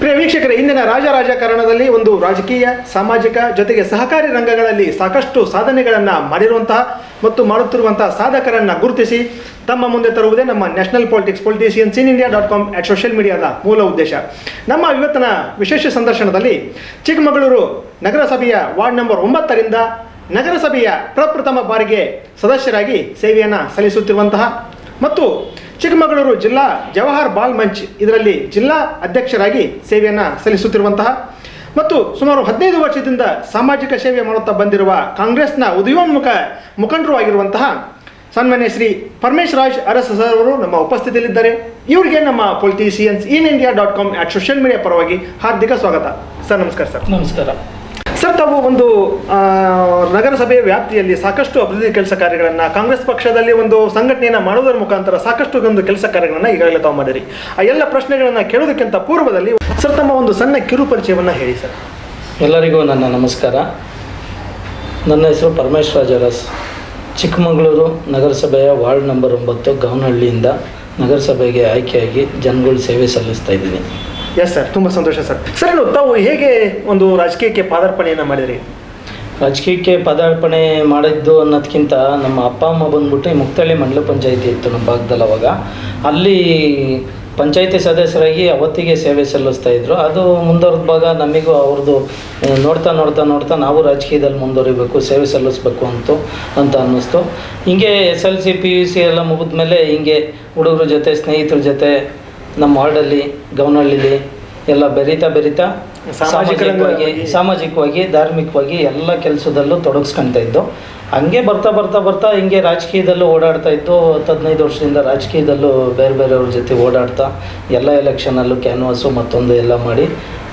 ಪ್ರಿಯ ವೀಕ್ಷಕರೇ, ಇಂದಿನ ರಾಜ ರಾಜಕಾರಣದಲ್ಲಿ ಒಂದು ರಾಜಕೀಯ, ಸಾಮಾಜಿಕ ಜೊತೆಗೆ ಸಹಕಾರಿ ರಂಗಗಳಲ್ಲಿ ಸಾಕಷ್ಟು ಸಾಧನೆಗಳನ್ನು ಮಾಡಿರುವಂತಹ ಮತ್ತು ಮಾಡುತ್ತಿರುವಂತಹ ಸಾಧಕರನ್ನು ಗುರುತಿಸಿ ತಮ್ಮ ಮುಂದೆ ತರುವುದೇ ನಮ್ಮ national politics politicians in India dot com at social ಮೀಡಿಯಾದ ಮೂಲ ಉದ್ದೇಶ. ನಮ್ಮ ಇವತ್ತಿನ ವಿಶೇಷ ಸಂದರ್ಶನದಲ್ಲಿ ಚಿಕ್ಕಮಗಳೂರು ನಗರಸಭೆಯ ವಾರ್ಡ್ ನಂಬರ್ ಒಂಬತ್ತರಿಂದ ನಗರಸಭೆಯ ಪ್ರಪ್ರಥಮ ಬಾರಿಗೆ ಸದಸ್ಯರಾಗಿ ಸೇವೆಯನ್ನು ಸಲ್ಲಿಸುತ್ತಿರುವಂತಹ ಮತ್ತು ಚಿಕ್ಕಮಗಳೂರು ಜಿಲ್ಲಾ ಜವಾಹರ್ ಬಾಲ್ ಮಂಚ್ ಇದರಲ್ಲಿ ಜಿಲ್ಲಾ ಅಧ್ಯಕ್ಷರಾಗಿ ಸೇವೆಯನ್ನು ಸಲ್ಲಿಸುತ್ತಿರುವಂತಹ ಮತ್ತು ಸುಮಾರು ಹದಿನೈದು ವರ್ಷದಿಂದ ಸಾಮಾಜಿಕ ಸೇವೆ ಮಾಡುತ್ತಾ ಬಂದಿರುವ ಕಾಂಗ್ರೆಸ್ನ ಉದಯೋನ್ಮುಖ ಮುಖಂಡರು ಆಗಿರುವಂತಹ ಸನ್ಮಾನ್ಯ ಶ್ರೀ ಪರಮೇಶ್ ರಾಜ್ ಅರಸ್ ಸರ್ ಅವರು ನಮ್ಮ ಉಪಸ್ಥಿತಿಯಲ್ಲಿದ್ದಾರೆ. ಇವರಿಗೆ ನಮ್ಮ politicians in India dot com at social media ಪರವಾಗಿ ಹಾರ್ದಿಕ ಸ್ವಾಗತ. ಸರ್, ನಮಸ್ಕಾರ ಸರ್. ನಮಸ್ಕಾರ. ಸರ್, ತಾವು ಒಂದು ನಗರಸಭೆಯ ವ್ಯಾಪ್ತಿಯಲ್ಲಿ ಸಾಕಷ್ಟು ಅಭಿವೃದ್ಧಿ ಕೆಲಸ ಕಾರ್ಯಗಳನ್ನು ಕಾಂಗ್ರೆಸ್ ಪಕ್ಷದಲ್ಲಿ ಒಂದು ಸಂಘಟನೆಯನ್ನು ಮಾಡುವುದರ ಮುಖಾಂತರ ಸಾಕಷ್ಟು ಒಂದು ಕೆಲಸ ಕಾರ್ಯಗಳನ್ನು ಈಗಾಗಲೇ ತಾವು ಮಾಡಿರಿ. ಆ ಎಲ್ಲ ಪ್ರಶ್ನೆಗಳನ್ನು ಕೇಳೋದಕ್ಕಿಂತ ಪೂರ್ವದಲ್ಲಿ ಸರ್, ತಮ್ಮ ಒಂದು ಸಣ್ಣ ಕಿರು ಪರಿಚಯವನ್ನು ಹೇಳಿ ಸರ್. ಎಲ್ಲರಿಗೂ ನನ್ನ ನಮಸ್ಕಾರ. ನನ್ನ ಹೆಸರು ಪರಮೇಶ್ ರಾಜರಸ್. ಚಿಕ್ಕಮಗಳೂರು ನಗರಸಭೆಯ ವಾರ್ಡ್ ನಂಬರ್ ಒಂಬತ್ತು, ಗವನಹಳ್ಳಿಯಿಂದ ನಗರಸಭೆಗೆ ಆಯ್ಕೆಯಾಗಿ ಜನಗಳು ಸೇವೆ ಸಲ್ಲಿಸ್ತಾ ಇದ್ದೀನಿ. ಎಸ್ ಸರ್ ತುಂಬ ಸಂತೋಷ ಸರ್ ಸರ್ ಇನ್ನು ತಾವು ಹೇಗೆ ಒಂದು ರಾಜಕೀಯಕ್ಕೆ ಪಾದಾರ್ಪಣೆಯನ್ನು ಮಾಡಿದ್ರಿ? ರಾಜಕೀಯಕ್ಕೆ ಪದಾರ್ಪಣೆ ಮಾಡಿದ್ದು ಅನ್ನೋದಕ್ಕಿಂತ ನಮ್ಮ ಅಪ್ಪ, ಅಮ್ಮ ಬಂದ್ಬಿಟ್ಟು ಈ ಮುಕ್ತಳ್ಳಿ ಮಂಡಲ ಪಂಚಾಯಿತಿ ಇತ್ತು ನಮ್ಮ ಭಾಗದಲ್ಲಿ ಅವಾಗ. ಅಲ್ಲಿ ಪಂಚಾಯಿತಿ ಸದಸ್ಯರಾಗಿ ಅವತ್ತಿಗೆ ಸೇವೆ ಸಲ್ಲಿಸ್ತಾ ಇದ್ರು. ಅದು ಮುಂದುವರೆದ ಭಾಗ ನಮಗೂ ಅವ್ರದ್ದು ನೋಡ್ತಾ ನೋಡ್ತಾ ನೋಡ್ತಾ ನಾವು ರಾಜಕೀಯದಲ್ಲಿ ಮುಂದುವರಿಬೇಕು, ಸೇವೆ ಸಲ್ಲಿಸ್ಬೇಕು ಅಂತ ಅಂತ ಅನ್ನಿಸ್ತು. ಹಿಂಗೆ S L C, P U C ಎಲ್ಲ ಮುಗಿದ್ಮೇಲೆ ಹಿಂಗೆ ಹುಡುಗರ ಜೊತೆ, ಸ್ನೇಹಿತರ ಜೊತೆ ನಮ್ಮ ವಾರ್ಡಲ್ಲಿ ಗವನಹಳ್ಳಿಲಿ ಎಲ್ಲ ಬೆರೀತಾ ಬೆರೀತಾ ಸಾಮಾಜಿಕ ಸಾಮಾಜಿಕವಾಗಿ. ಸಾಮಾಜಿಕವಾಗಿ ಧಾರ್ಮಿಕವಾಗಿ ಎಲ್ಲ ಕೆಲಸದಲ್ಲೂ ತೊಡಗಿಸ್ಕೊಳ್ತಾ ಇದ್ದು ಹಂಗೆ ಬರ್ತಾ ಬರ್ತಾ ಬರ್ತಾ ಹಿಂಗೆ ರಾಜಕೀಯದಲ್ಲೂ ಓಡಾಡ್ತಾ ಇದ್ದು ಹತ್ತು ಹದಿನೈದು ವರ್ಷದಿಂದ ರಾಜಕೀಯದಲ್ಲೂ ಬೇರೆ ಬೇರೆಯವ್ರ ಜೊತೆ ಓಡಾಡ್ತಾ ಎಲ್ಲ ಎಲೆಕ್ಷನಲ್ಲೂ ಕ್ಯಾನ್ವಾಸು ಮತ್ತೊಂದು ಎಲ್ಲ ಮಾಡಿ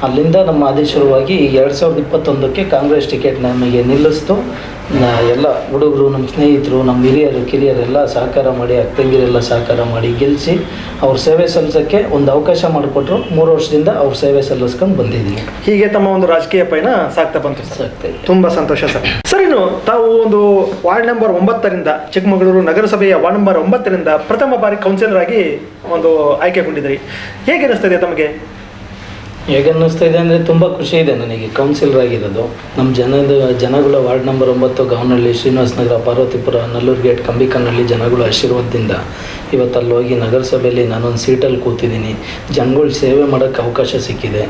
ಅಲ್ಲಿಂದ ನಮ್ಮ ಆದೇಶವಾಗಿ ಎರಡು ಸಾವಿರದ ಇಪ್ಪತ್ತೊಂದಕ್ಕೆ ಕಾಂಗ್ರೆಸ್ ಟಿಕೆಟ್ ನಮಗೆ ನಿಲ್ಲಿಸ್ತು. ಎಲ್ಲ ಹುಡುಗರು ನಮ್ಮ ಸ್ನೇಹಿತರು ನಮ್ಮ ಹಿರಿಯರು ಕಿರಿಯರೆಲ್ಲ ಸಹಕಾರ ಮಾಡಿ ಅಕ್ಕಂಗಿರೆಲ್ಲ ಸಹಕಾರ ಮಾಡಿ ಗೆಲ್ಲಿಸಿ ಅವ್ರ ಸೇವೆ ಸಲ್ಲಿಸೋಕ್ಕೆ ಒಂದು ಅವಕಾಶ ಮಾಡಿಕೊಟ್ರು. ಮೂರು ವರ್ಷದಿಂದ ಅವ್ರ ಸೇವೆ ಸಲ್ಲಿಸ್ಕೊಂಡು ಬಂದಿದ್ದೀನಿ ಹೀಗೆ ತಮ್ಮ ಒಂದು ರಾಜಕೀಯ ಪಯಣ ಸಾಕ್ತಾ ಬಂತು ಸಾಕ್ತಾ ತುಂಬಾ ಸಂತೋಷ ಸರ್. ಸರ್ ಇನ್ನು ತಾವು ಒಂದು ವಾರ್ಡ್ ನಂಬರ್ ಒಂಬತ್ತರಿಂದ ಚಿಕ್ಕಮಗಳೂರು ನಗರಸಭೆಯ ವಾರ್ಡ್ ನಂಬರ್ ಒಂಬತ್ತರಿಂದ ಪ್ರಥಮ ಬಾರಿ ಕೌನ್ಸಿಲರ್ ಆಗಿ ಒಂದು ಆಯ್ಕೆಗೊಂಡಿದ್ರಿ ಹೇಗೆ ಅನಿಸ್ತದೆ ತಮಗೆ? ಹೇಗೆ ಅನ್ನಿಸ್ತಾ ಇದೆ ಅಂದರೆ ತುಂಬ ಖುಷಿ ಇದೆ ನನಗೆ. ಕೌನ್ಸಿಲರ್ ಆಗಿರೋದು. ನಮ್ಮ ಜನದ, ಜನಗಳ ವಾರ್ಡ್ ನಂಬರ್ ಒಂಬತ್ತು ಗವನಹಳ್ಳಿ ಶ್ರೀನಿವಾಸ ನಗರ ಪಾರ್ವತಿಪುರ, ನಲ್ಲೂರು ಗೇಟ್ ಕಂಬಿಕನ್ನಳ್ಳಿ ಜನಗಳ ಆಶೀರ್ವಾದದಿಂದ. ಇವತ್ತು ಅಲ್ಲಿ ಹೋಗಿ ನಗರಸಭೆಯಲ್ಲಿ ನಾನೊಂದು ಸೀಟಲ್ಲಿ ಕೂತಿದ್ದೀನಿ. ಜನಗಳ ಸೇವೆ ಮಾಡೋಕ್ಕೆ ಅವಕಾಶ ಸಿಕ್ಕಿದೆ.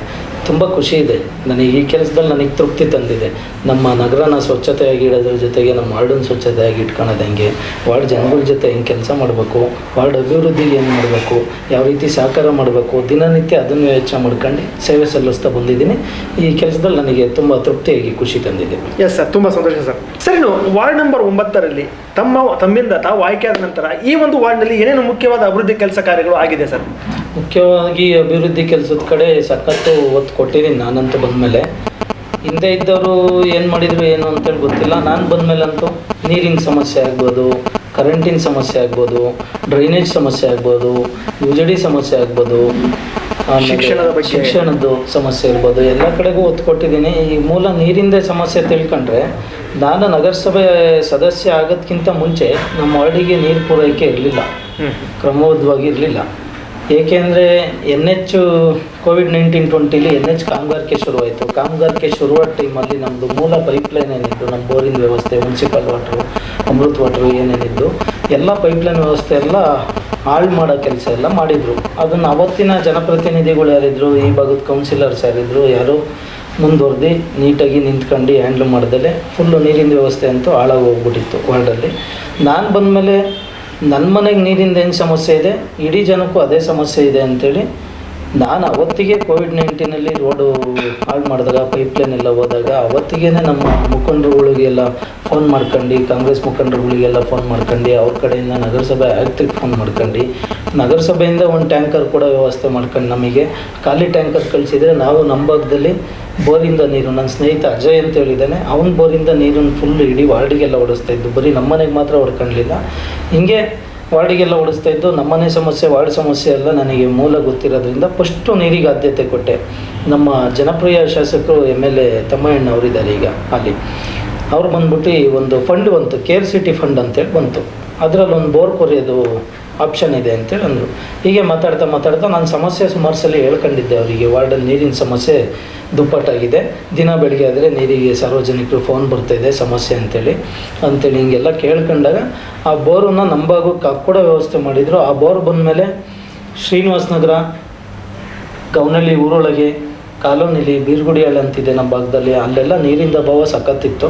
ತುಂಬ ಖುಷಿ ಇದೆ. ನನಗೆ ಈ ಕೆಲಸದಲ್ಲಿ ನನಗೆ ತೃಪ್ತಿ ತಂದಿದೆ. ನಮ್ಮ ನಗರನ ಸ್ವಚ್ಛತೆಯಾಗಿ ಇಡೋದ್ರ ಜೊತೆಗೆ ನಮ್ಮ ವಾರ್ಡನ್ನು ಸ್ವಚ್ಛತೆಯಾಗಿ ಇಟ್ಕೊಳ್ಳೋದು ಹೆಂಗೆ? ವಾರ್ಡ್ ಜನಗಳ ಜೊತೆ ಹೆಂಗೆ ಕೆಲಸ ಮಾಡಬೇಕು? ವಾರ್ಡ್ ಅಭಿವೃದ್ಧಿಗೆ ಏನು ಮಾಡಬೇಕು? ಯಾವ ರೀತಿ ಸಹಕಾರ ಮಾಡಬೇಕು? ದಿನನಿತ್ಯ ಅದನ್ನು ಯೋಚನೆ ಮಾಡ್ಕೊಂಡು ಸೇವೆ ಸಲ್ಲಿಸ್ತಾ ಬಂದಿದ್ದೀನಿ. ಈ ಕೆಲಸದಲ್ಲಿ ನನಗೆ ತುಂಬ ತೃಪ್ತಿಯಾಗಿ ಖುಷಿ ತಂದಿದೆ. ಎಸ್ ಸರ್ ತುಂಬ ಸಂತೋಷ ಸರ್ ಸರ್ ಇನ್ನು ವಾರ್ಡ್ ನಂಬರ್ ಒಂಬತ್ತರಲ್ಲಿ ತಮ್ಮ, ತಮ್ಮಿಂದ ತಾವು ಆಯ್ಕೆಯಾದ ನಂತರ ಈ ಒಂದು ವಾರ್ಡ್ನಲ್ಲಿ ಏನೇನು ಮುಖ್ಯವಾದ ಅಭಿವೃದ್ಧಿ ಕೆಲಸ ಕಾರ್ಯಗಳು ಆಗಿದೆ ಸರ್? ಮುಖ್ಯವಾಗಿ ಅಭಿವೃದ್ಧಿ ಕೆಲಸದ ಕಡೆ ಸಖತ್ತು ಒತ್ತು ಕೊಟ್ಟಿದ್ದೀನಿ ನಾನಂತೂ ಬಂದಮೇಲೆ. ಹಿಂದೆ ಇದ್ದವರು ಏನು ಮಾಡಿದ್ರು ಏನು ಅಂತೇಳಿ ಗೊತ್ತಿಲ್ಲ. ನಾನು ಬಂದಮೇಲಂತೂ ನೀರಿನ ಸಮಸ್ಯೆ ಆಗ್ಬೋದು ಕರೆಂಟಿನ ಸಮಸ್ಯೆ ಆಗ್ಬೋದು ಡ್ರೈನೇಜ್ ಸಮಸ್ಯೆ ಆಗ್ಬೋದು ಯು ಸಮಸ್ಯೆ ಆಗ್ಬೋದು ಶಿಕ್ಷಣದ ಬಗ್ಗೆ. ಶಿಕ್ಷಣದ್ದು ಸಮಸ್ಯೆ ಇರ್ಬೋದು. ಎಲ್ಲ ಕಡೆಗೂ ಒತ್ತು ಕೊಟ್ಟಿದ್ದೀನಿ. ಈ ಮೂಲ ನೀರಿಂದೇ ಸಮಸ್ಯೆ ತಿಳ್ಕೊಂಡ್ರೆ ನಾನು ನಗರಸಭೆ ಸದಸ್ಯ ಆಗೋದ್ಕಿಂತ ಮುಂಚೆ ನಮ್ಮ ಹಳ್ಳಿಗೆ ನೀರು ಪೂರೈಕೆ ಇರಲಿಲ್ಲ. ಕ್ರಮಬದ್ಧವಾಗಿ ಇರಲಿಲ್ಲ. ಏಕೆಂದರೆ ಎನ್ ಎಚ್ ಕೋವಿಡ್ ನೈನ್ಟೀನ್ ಟ್ವೆಂಟಿಲಿ ಎನ್ ಎಚ್ ಕಾಮಗಾರಿಕೆ ಶುರುವಾಯಿತು. ಕಾಮಗಾರಿಕೆ ಶುರುವಾದ ಟೈಮಲ್ಲಿ ನಮ್ಮದು ಮೂಲ ಪೈಪ್ಲೈನ್ ಏನಿತ್ತು ನಮ್ಮ ಬೋರಿನ ವ್ಯವಸ್ಥೆ ಮುನ್ಸಿಪಲ್ ವಾಟ್ರು ಅಮೃತ್ ವಾಟ್ರು ಏನೇನಿದ್ದು ಎಲ್ಲ ಪೈಪ್ಲೈನ್ ವ್ಯವಸ್ಥೆ ಎಲ್ಲ ಹಾಳು ಮಾಡೋ ಕೆಲಸ ಎಲ್ಲ ಮಾಡಿದರು. ಅದನ್ನು ಅವತ್ತಿನ ಜನಪ್ರತಿನಿಧಿಗಳು ಯಾರಿದ್ರು, ಈ ಭಾಗದ ಕೌನ್ಸಿಲರ್ಸ್ ಯಾರಿದ್ರು, ಯಾರು ಮುಂದುವರೆದು ನೀಟಾಗಿ ನಿಂತ್ಕೊಂಡು ಹ್ಯಾಂಡ್ಲ್ ಮಾಡ್ದಲೆ ಫುಲ್ಲು ನೀರಿನ ವ್ಯವಸ್ಥೆ ಅಂತೂ ಹಾಳಾಗಿ ಹೋಗ್ಬಿಟ್ಟಿತ್ತು ವಾರ್ಡಲ್ಲಿ ನಾನು ಬಂದಮೇಲೆ ನನ್ನ ಮನೆಗೆ ನೀರಿಂದ ಏನು ಸಮಸ್ಯೆ ಇದೆ? ಇಡೀ ಜನಕ್ಕೂ ಅದೇ ಸಮಸ್ಯೆ ಇದೆ ಅಂಥೇಳಿ ನಾನು ಅವತ್ತಿಗೆ ಕೋವಿಡ್ ನೈನ್ಟೀನಲ್ಲಿ ರೋಡು ಹಾಳು ಮಾಡಿದಾಗ ಪೈಪ್ಲೈನ್ ಎಲ್ಲ ಹೋದಾಗ ಅವತ್ತಿಗೆ ನಮ್ಮ ಮುಖಂಡರುಗಳಿಗೆಲ್ಲ ಫೋನ್ ಮಾಡ್ಕೊಂಡು, ಕಾಂಗ್ರೆಸ್ ಮುಖಂಡರುಗಳಿಗೆಲ್ಲ ಫೋನ್ ಮಾಡ್ಕೊಂಡು, ಅವ್ರ ಕಡೆಯಿಂದ ನಗರಸಭೆ ಆಯುಕ್ತರಿಗೆ ಫೋನ್ ಮಾಡ್ಕೊಂಡು, ನಗರಸಭೆಯಿಂದ ಒಂದು ಟ್ಯಾಂಕರ್ ಕೂಡ ವ್ಯವಸ್ಥೆ ಮಾಡ್ಕೊಂಡು ನಮಗೆ, ಖಾಲಿ ಟ್ಯಾಂಕರ್ ಕಳಿಸಿದರೆ ನಾವು ನಮ್ಮ ಭಾಗದಲ್ಲಿ ಬೋರಿಂದ ನೀರು ನನ್ನ ಸ್ನೇಹಿತ ಅಜಯ್ ಅಂತ ಹೇಳಿದ್ದಾನೆ ಅವನ ಬೋರಿಂದ ನೀರನ್ನು ಫುಲ್ ಇಡೀ ವಾರ್ಡಿಗೆಲ್ಲ ಓಡಿಸ್ತಾ ಇದ್ದು, ಬರೀ ನಮ್ಮನೆಗೆ ಮಾತ್ರ ಹೊಡ್ಕೊಳ್ಳಿಲ್ಲ ಹಿಂಗೆ ವಾರ್ಡಿಗೆಲ್ಲ ಓಡಿಸ್ತಾ ಇದ್ದು ನಮ್ಮನೆ ಸಮಸ್ಯೆ, ವಾರ್ಡ್ ಸಮಸ್ಯೆ ಎಲ್ಲ ನನಗೆ ಮೂಲ ಗೊತ್ತಿರೋದ್ರಿಂದ ಫಸ್ಟು ನೀರಿಗೆ ಆದ್ಯತೆ ಕೊಟ್ಟೆ. ನಮ್ಮ ಜನಪ್ರಿಯ ಶಾಸಕರು ಎಂ ಎಲ್ ಎ ತಮ್ಮಣ್ಣ ಅವರಿದ್ದಾರೆ ಈಗ ಅಲ್ಲಿ. ಅವ್ರು ಬಂದ್ಬಿಟ್ಟು ಒಂದು ಫಂಡ್ ಬಂತು ಕೇರ್ ಸಿಟಿ ಫಂಡ್ ಅಂತೇಳಿ ಬಂತು. ಅದರಲ್ಲಿ ಒಂದು ಬೋರ್ ಕೊರೆಯೋದು ಆಪ್ಷನ್ ಇದೆ ಅಂತೇಳಿ ಅಂದರು ಹೀಗೆ ಮಾತಾಡ್ತಾ ಮಾತಾಡ್ತಾ ನಾನು ಸಮಸ್ಯೆ ಸುಮಾರು ಸಲ ಹೇಳ್ಕೊಂಡಿದ್ದೆ ಅವರಿಗೆ. ವಾರ್ಡಲ್ಲಿ ನೀರಿನ ಸಮಸ್ಯೆ ದುಪ್ಪಟ್ಟಾಗಿದೆ. ದಿನ ಬೆಳಗ್ಗೆ ಆದರೆ ನೀರಿಗೆ ಸಾರ್ವಜನಿಕರು ಫೋನ್ ಬರ್ತಾಯಿದೆ ಸಮಸ್ಯೆ ಅಂತೇಳಿ. ಅಂತೇಳಿ ಹಿಂಗೆಲ್ಲ ಕೇಳ್ಕೊಂಡಾಗ ಆ ಬೋರನ್ನು ನಮ್ಮ ಭಾಗಕ್ಕೆ ಹಾಕ್ಕೊಡೋ ವ್ಯವಸ್ಥೆ ಮಾಡಿದರು. ಆ ಬೋರ್ ಬಂದಮೇಲೆ ಶ್ರೀನಿವಾಸ ನಗರ ಗೌನಹಳ್ಳಿ ಊರೊಳಗೆ, ಕಾಲೋನಿಲಿ ಬೀರ್ಗುಡಿಯಾಳ ಅಂತಿದೆ ನಮ್ಮ ಭಾಗದಲ್ಲಿ. ಅಲ್ಲೆಲ್ಲ ನೀರಿಂದ ಅಭಾವ ಸಖತ್ತಿತ್ತು.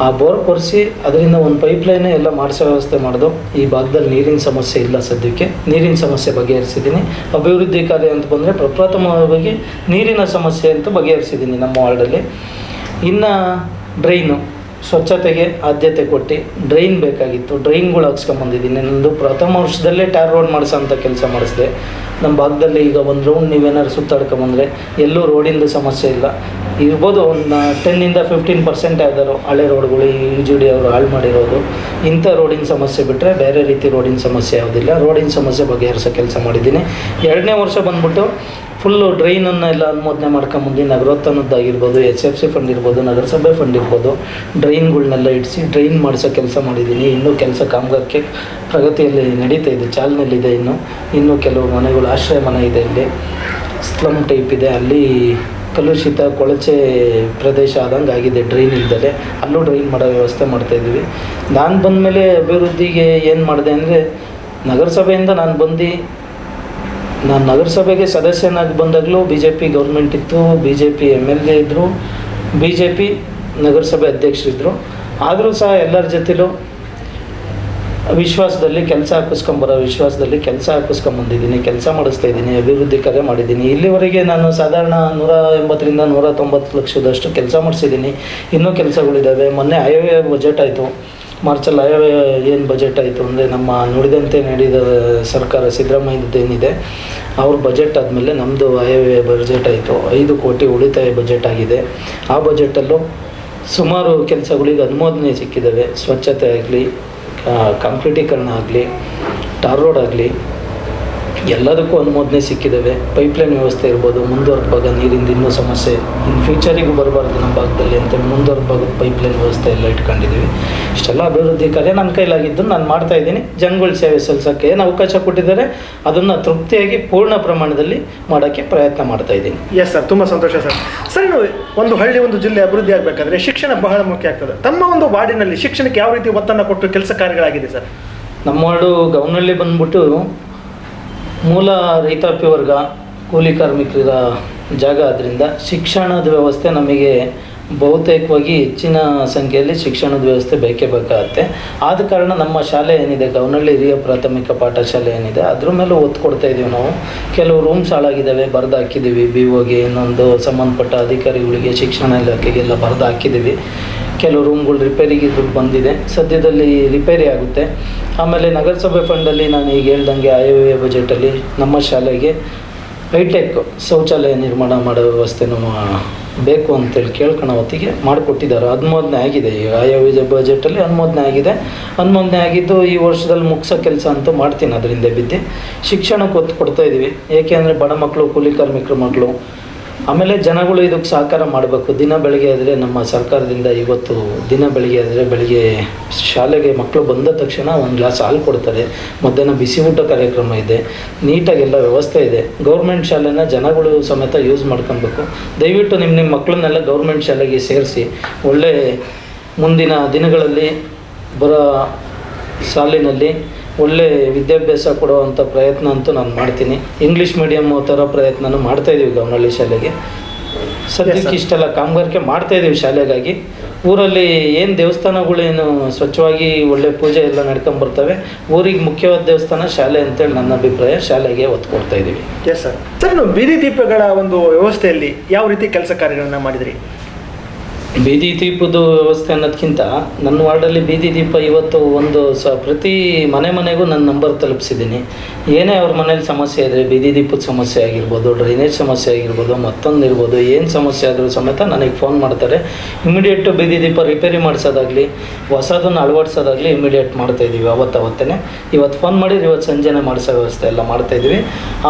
ಆ ಬೋರ್ ಕೊರೆಸಿ ಅದರಿಂದ ಒಂದು ಪೈಪ್ ಲೈನ್ ಎಲ್ಲ ಮಾಡಿಸೋ ವ್ಯವಸ್ಥೆ ಮಾಡೋದು ಈ ಭಾಗದಲ್ಲಿ ನೀರಿನ ಸಮಸ್ಯೆ ಇಲ್ಲ ಸದ್ಯಕ್ಕೆ. ನೀರಿನ ಸಮಸ್ಯೆ ಬಗೆಹರಿಸಿದ್ದೀನಿ. ಅಭಿವೃದ್ಧಿ ಕಾರ್ಯ ಅಂತ ಬಂದರೆ ಪ್ರಪ್ರಥಮವಾಗಿ ನೀರಿನ ಸಮಸ್ಯೆ ಅಂತ ಬಗೆಹರಿಸಿದ್ದೀನಿ ನಮ್ಮ ವಾರ್ಡಲ್ಲಿ. ಇನ್ನು ಡ್ರೈನು. ಸ್ವಚ್ಛತೆಗೆ ಆದ್ಯತೆ ಕೊಟ್ಟು ಡ್ರೈನ್ ಬೇಕಾಗಿತ್ತು. ಡ್ರೈನ್ಗಳು ಹಾಕ್ಸ್ಕೊಂಬಂದಿದ್ದೀನಿ ನಂದು ಪ್ರಥಮ ವರ್ಷದಲ್ಲೇ ಟ್ಯಾರ್ ರೋಡ್ ಮಾಡಿಸೋಂಥ ಕೆಲಸ ಮಾಡಿಸಿದೆ. ನಮ್ಮ ಭಾಗದಲ್ಲಿ ಈಗ ಒಂದು ರೌಂಡ್ ನೀವೇನಾದ್ರು ಸುತ್ತಾಡ್ಕೊಂಬಂದರೆ ಎಲ್ಲೂ ರೋಡಿಂದು ಸಮಸ್ಯೆ ಇಲ್ಲ. ಇರ್ಬೋದು, ಒಂದು ಟೆನ್ನಿಂದ ಫಿಫ್ಟೀನ್ ಪರ್ಸೆಂಟ್ ಯಾವ್ದಾರು ಹಳೆ ರೋಡ್ಗಳು ಈ ಜಿ ಡಿ ಅವರು ಹಾಳು ಮಾಡಿರೋದು. ಇಂಥ ರೋಡಿನ ಸಮಸ್ಯೆ ಬಿಟ್ಟರೆ ಬೇರೆ ರೀತಿ ರೋಡಿನ ಸಮಸ್ಯೆ ಯಾವುದಿಲ್ಲ. ರೋಡಿನ ಸಮಸ್ಯೆ ಬಗೆಹರಿಸೋ ಕೆಲಸ ಮಾಡಿದ್ದೀನಿ. ಎರಡನೇ ವರ್ಷ ಬಂದ್ಬಿಟ್ಟು ಫುಲ್ಲು ಡ್ರೈನನ್ನು ಎಲ್ಲ ಅನುಮೋದನೆ ಮಾಡ್ಕೊಂಬಂದು ನಗರೋತ್ತನದ್ದಾಗಿರ್ಬೋದು ಎಚ್ ಎಫ್ ಸಿ ಫಂಡ್ ಇರ್ಬೋದು, ನಗರಸಭೆ ಫಂಡ್ ಇರ್ಬೋದು ಡ್ರೈನ್ಗಳನ್ನೆಲ್ಲ ಇಡಿಸಿ ಡ್ರೈನ್ ಮಾಡಿಸೋ ಕೆಲಸ ಮಾಡಿದ್ದೀನಿ ಇನ್ನೂ ಕೆಲಸ ಕಾಮಗಾರಿಕೆ ಪ್ರಗತಿಯಲ್ಲಿ ನಡೀತಾ ಇದೆ ಚಾಲನೆಯಲ್ಲಿದೆ ಇನ್ನು. ಇನ್ನೂ ಕೆಲವು ಮನೆಗಳು ಆಶ್ರಯ ಮನೆ ಇದೆ ಇಲ್ಲಿ ಸ್ಲಮ್ ಟೈಪ್ ಇದೆ. ಅಲ್ಲಿ ಕಲುಷಿತ ಕೊಳಚೆ ಪ್ರದೇಶ ಆದಂಗೆ ಆಗಿದೆ ಡ್ರೈನ್ ಇಲ್ದಲೆ. ಅಲ್ಲೂ ಡ್ರೈನ್ ಮಾಡೋ ವ್ಯವಸ್ಥೆ ಮಾಡ್ತಾಯಿದ್ವಿ ನಾನು ಬಂದಮೇಲೆ ಅಭಿವೃದ್ಧಿಗೆ ಏನು ಮಾಡಿದೆ ಅಂದರೆ, ನಗರಸಭೆಯಿಂದ ನಾನು ಬಂದು ನಾನು ನಗರಸಭೆಗೆ ಸದಸ್ಯನಾಗಿ ಬಂದಾಗಲೂ ಬಿ ಜೆ ಪಿ ಗೌರ್ಮೆಂಟ್ ಇತ್ತು B J P M L A ಇದ್ದರು ಬಿ ಜೆ ಪಿ ನಗರಸಭೆ ಅಧ್ಯಕ್ಷರಿದ್ದರು ಆದರೂ ಸಹ ಎಲ್ಲರ ಜೊತೆಲೂ ವಿಶ್ವಾಸದಲ್ಲಿ ಕೆಲಸ ಹಾಕಿಸ್ಕೊಂಬರೋ ವಿಶ್ವಾಸದಲ್ಲಿ ಕೆಲಸ ಹಾಕಿಸ್ಕೊಂಬಂದಿದ್ದೀನಿ ಕೆಲಸ ಮಾಡಿಸ್ತಾ ಇದ್ದೀನಿ, ಅಭಿವೃದ್ಧಿ ಕಾರ್ಯ ಮಾಡಿದ್ದೀನಿ. ಇಲ್ಲಿವರೆಗೆ ನಾನು ಸಾಧಾರಣ ನೂರ ಎಂಬತ್ತರಿಂದ ನೂರ ತೊಂಬತ್ತು ಲಕ್ಷದಷ್ಟು ಕೆಲಸ ಮಾಡಿಸಿದ್ದೀನಿ. ಇನ್ನೂ ಕೆಲಸಗಳಿದ್ದಾವೆ ಮೊನ್ನೆ ಆಯವ್ಯಯ ಬಜೆಟ್ ಆಯಿತು. ಮಾರ್ಚಲ್ಲಿ ಆಯವ್ಯಯ ಏನು ಬಜೆಟ್ ಆಯಿತು ಅಂದರೆ ನಮ್ಮ ನುಡಿದಂತೆ ನಡೆದ ಸರ್ಕಾರ ಸಿದ್ದರಾಮಯ್ಯದ್ದು ಏನಿದೆ ಅವ್ರ ಬಜೆಟ್ ಆದಮೇಲೆ ನಮ್ಮದು ಆಯವ್ಯಯ ಬಜೆಟ್ ಆಯಿತು. ಐದು ಕೋಟಿ ಉಳಿತಾಯ ಬಜೆಟ್ ಆಗಿದೆ. ಆ ಬಜೆಟಲ್ಲೂ ಸುಮಾರು ಕೆಲಸಗಳಿಗೆ ಅನುಮೋದನೆ ಸಿಕ್ಕಿದ್ದಾವೆ ಸ್ವಚ್ಛತೆ ಆಗಲಿ ಕಾಂಕ್ರೀಟೀಕರಣ ಆಗಲಿ, ಟಾರ್ ರೋಡ್ ಆಗಲಿ ಎಲ್ಲದಕ್ಕೂ ಅನುಮೋದನೆ ಸಿಕ್ಕಿದ್ದಾವೆ ಪೈಪ್ಲೈನ್ ವ್ಯವಸ್ಥೆ ಇರ್ಬೋದು ಮುಂದುವರೆದ ಭಾಗ ನೀರಿಂದ ಇನ್ನೂ ಸಮಸ್ಯೆ. ಇನ್ನು ಫ್ಯೂಚರಿಗೂ ಬರಬಾರ್ದು ನಮ್ಮ ಭಾಗದಲ್ಲಿ ಅಂತ ಮುಂದುವರೆದ ಭಾಗದ ಪೈಪ್ಲೈನ್ ವ್ಯವಸ್ಥೆ ಎಲ್ಲ ಇಟ್ಕೊಂಡಿದ್ದೀವಿ. ಇಷ್ಟೆಲ್ಲ ಅಭಿವೃದ್ಧಿ ಕಾರ್ಯ ನನ್ನ ಕೈಲಾಗಿದ್ದು ನಾನು ಮಾಡ್ತಾ ಇದ್ದೀನಿ. ಜನಗಳ ಸೇವೆ ಸಲ್ಲಿಸೋಕ್ಕೆ ಏನು ಅವಕಾಶ ಕೊಟ್ಟಿದ್ದಾರೆ ಅದನ್ನು ತೃಪ್ತಿಯಾಗಿ ಪೂರ್ಣ ಪ್ರಮಾಣದಲ್ಲಿ ಮಾಡೋಕ್ಕೆ ಪ್ರಯತ್ನ ಮಾಡ್ತಾ ಇದ್ದೀನಿ. ಎಸ್ ಸರ್ ತುಂಬ ಸಂತೋಷ ಸರ್ ಸರ್ ಇನ್ನು ಒಂದು ಹಳ್ಳಿ ಒಂದು ಜಿಲ್ಲೆ ಅಭಿವೃದ್ಧಿ ಆಗಬೇಕಾದ್ರೆ ಶಿಕ್ಷಣ ಬಹಳ ಮುಖ್ಯ ಆಗ್ತದೆ. ತಮ್ಮ ಒಂದು ವಾರ್ಡಿನಲ್ಲಿ ಶಿಕ್ಷಣಕ್ಕೆ ಯಾವ ರೀತಿ ಒತ್ತನ್ನು ಕೊಟ್ಟು ಕೆಲಸ ಕಾರ್ಯಗಳಾಗಿದೆ ಸರ್ ನಮ್ಮ ವಾರ್ಡು ಗೌನಹಳ್ಳಿ ಬಂದ್ಬಿಟ್ಟು ಮೂಲ ರೈತಾಪಿ ವರ್ಗ, ಕೂಲಿ ಕಾರ್ಮಿಕರ ಜಾಗ ಆದ್ದರಿಂದ ಶಿಕ್ಷಣದ ವ್ಯವಸ್ಥೆ ನಮಗೆ ಬಹುತೇಕವಾಗಿ ಹೆಚ್ಚಿನ ಸಂಖ್ಯೆಯಲ್ಲಿ ಶಿಕ್ಷಣದ ವ್ಯವಸ್ಥೆ ಬೇಕೇ ಬೇಕಾಗತ್ತೆ. ಆದ ಕಾರಣ ನಮ್ಮ ಶಾಲೆ ಏನಿದೆ ಗವನಹಳ್ಳಿ ಹಿರಿಯ ಪ್ರಾಥಮಿಕ ಪಾಠಶಾಲೆ ಏನಿದೆ, ಅದ್ರ ಮೇಲೆ ಒತ್ತು ಕೊಡ್ತಾ ಇದ್ದೀವಿ ನಾವು. ಕೆಲವು ರೂಮ್ಸ್ ಹಾಳಾಗಿದ್ದಾವೆ ಬರೆದು ಹಾಕಿದ್ದೀವಿ. ಬಿ ಒಗೆ ಇನ್ನೊಂದು ಸಂಬಂಧಪಟ್ಟ ಅಧಿಕಾರಿಗಳಿಗೆ, ಶಿಕ್ಷಣ ಇಲಾಖೆಗೆಲ್ಲ ಬರೆದು ಹಾಕಿದ್ದೀವಿ. ಕೆಲವು ರೂಮ್ಗಳು ರಿಪೇರಿಗೆ ದುಡ್ಡು ಬಂದಿದೆ. ಸದ್ಯದಲ್ಲಿ ರಿಪೇರಿ ಆಗುತ್ತೆ. ಆಮೇಲೆ ನಗರಸಭೆ ಫಂಡಲ್ಲಿ ನಾನು ಈಗ ಹೇಳ್ದಂಗೆ ಆಯವ್ಯಯ ಬಜೆಟಲ್ಲಿ ನಮ್ಮ ಶಾಲೆಗೆ ಹೈಟೆಕ್ ಶೌಚಾಲಯ ನಿರ್ಮಾಣ ಮಾಡೋ ವ್ಯವಸ್ಥೆನೂ ಬೇಕು ಅಂತೇಳಿ ಕೇಳ್ಕೊಳೋ ಹೊತ್ತಿಗೆ ಮಾಡಿಕೊಟ್ಟಿದ್ದಾರೆ. ಅನುಮೋದನೆ ಆಗಿದೆ ಈಗ. ಆಯವ್ಯ ಬಜೆಟಲ್ಲಿ ಅನುಮೋದನೆ ಆಗಿದೆ. ಅನುಮೋದನೆ ಆಗಿದ್ದು ಈ ವರ್ಷದಲ್ಲಿ ಮುಗಿಸೋ ಕೆಲಸ ಅಂತೂ ಮಾಡ್ತೀನಿ. ಅದರಿಂದ ಬಿದ್ದು ಶಿಕ್ಷಣಕ್ಕೆ ಒತ್ತು ಕೊಡ್ತಾಯಿದ್ದೀವಿ ಏಕೆಂದರೆ ಬಡ ಮಕ್ಕಳು, ಕೂಲಿ ಕಾರ್ಮಿಕರ ಮಕ್ಕಳು ಆಮೇಲೆ ಜನಗಳು ಇದಕ್ಕೆ ಸಹಕಾರ ಮಾಡಬೇಕು. ದಿನ ಬೆಳಗ್ಗೆ ಆದರೆ ನಮ್ಮ ಸರ್ಕಾರದಿಂದ ಇವತ್ತು ದಿನ ಬೆಳಗ್ಗೆ ಆದರೆ ಬೆಳಿಗ್ಗೆ ಶಾಲೆಗೆ ಮಕ್ಕಳು ಬಂದ ತಕ್ಷಣ ಒಂದು ಗ್ಲಾಸ್ ಹಾಲು ಕೊಡ್ತಾರೆ. ಮಧ್ಯಾಹ್ನ ಬಿಸಿ ಊಟ ಕಾರ್ಯಕ್ರಮ ಇದೆ. ನೀಟಾಗೆಲ್ಲ ವ್ಯವಸ್ಥೆ ಇದೆ. ಗೌರ್ಮೆಂಟ್ ಶಾಲೆನ ಜನಗಳು ಸಮೇತ ಯೂಸ್ ಮಾಡ್ಕೊಬೇಕು ದಯವಿಟ್ಟು ನಿಮ್ಮ ನಿಮ್ಮ ಮಕ್ಕಳನ್ನೆಲ್ಲ ಗೌರ್ಮೆಂಟ್ ಶಾಲೆಗೆ ಸೇರಿಸಿ. ಒಳ್ಳೆ ಮುಂದಿನ ದಿನಗಳಲ್ಲಿ ಬರೋ ಸಾಲಿನಲ್ಲಿ ಒಳ್ಳೆ ವಿದ್ಯಾಭ್ಯಾಸ ಕೊಡುವಂಥ ಪ್ರಯತ್ನ ಅಂತೂ ನಾನು ಮಾಡ್ತೀನಿ. ಇಂಗ್ಲೀಷ್ ಮೀಡಿಯಮ್ ಥರ ಪ್ರಯತ್ನನೂ ಮಾಡ್ತಾ ಇದೀವಿ ಗಮನಹಳ್ಳಿ ಶಾಲೆಗೆ. ಸದ್ಯಕ್ಕೆ ಇಷ್ಟೆಲ್ಲ ಕಾಮಗಾರಿಕೆ ಮಾಡ್ತಾ ಇದೀವಿ ಶಾಲೆಗಾಗಿ. ಊರಲ್ಲಿ ಏನು ದೇವಸ್ಥಾನಗಳೇನು ಸ್ವಚ್ಛವಾಗಿ ಒಳ್ಳೆ ಪೂಜೆ ಎಲ್ಲ ನಡ್ಕೊಂಬರ್ತವೆ ಊರಿಗೆ ಮುಖ್ಯವಾದ ದೇವಸ್ಥಾನ ಶಾಲೆ ಅಂತೇಳಿ ನನ್ನ ಅಭಿಪ್ರಾಯ ಶಾಲೆಗೆ ಒತ್ತು ಕೊಡ್ತಾ ಇದ್ದೀವಿ ಎಸ್ ಸರ್ ಸರ್ ನೀವು ಬೀದಿ ದೀಪಗಳ ಒಂದು ವ್ಯವಸ್ಥೆಯಲ್ಲಿ ಯಾವ ರೀತಿ ಕೆಲಸ ಕಾರ್ಯಗಳನ್ನ ಮಾಡಿದ್ರಿ? ಬೀದಿ ದೀಪದ ವ್ಯವಸ್ಥೆ ಅನ್ನೋದಕ್ಕಿಂತ ನನ್ನ ವಾರ್ಡಲ್ಲಿ ಬೀದಿ ದೀಪ ಇವತ್ತು ಒಂದು ಸ ಪ್ರತಿ ಮನೆ ಮನೆಗೂ ನನ್ನ ನಂಬರ್ ತಲುಪಿಸಿದ್ದೀನಿ. ಏನೇ ಅವ್ರ ಮನೇಲಿ ಸಮಸ್ಯೆ ಇದ್ದರೆ ಬೀದಿ ದೀಪದ ಸಮಸ್ಯೆ ಆಗಿರ್ಬೋದು, ಡ್ರೈನೇಜ್ ಸಮಸ್ಯೆ ಆಗಿರ್ಬೋದು, ಮತ್ತೊಂದು ಇರ್ಬೋದು, ಏನು ಸಮಸ್ಯೆ ಆದರೂ ಸಮೇತ ನನಗೆ ಫೋನ್ ಮಾಡ್ತಾರೆ. ಇಮಿಡಿಯೇಟು ಬೀದಿ ದೀಪ ರಿಪೇರಿ ಮಾಡಿಸೋದಾಗಲಿ, ಹೊಸದನ್ನು ಅಳವಡಿಸೋದಾಗಲಿ ಇಮಿಡಿಯೇಟ್ ಮಾಡ್ತಾಯಿದ್ದೀವಿ ಅವತ್ತು ಅವತ್ತೇ ಇವತ್ತು ಫೋನ್ ಮಾಡಿದ್ರೆ ಇವತ್ತು ಸಂಜೆನೇ ಮಾಡಿಸೋ ವ್ಯವಸ್ಥೆ ಎಲ್ಲ ಮಾಡ್ತಾಯಿದ್ದೀವಿ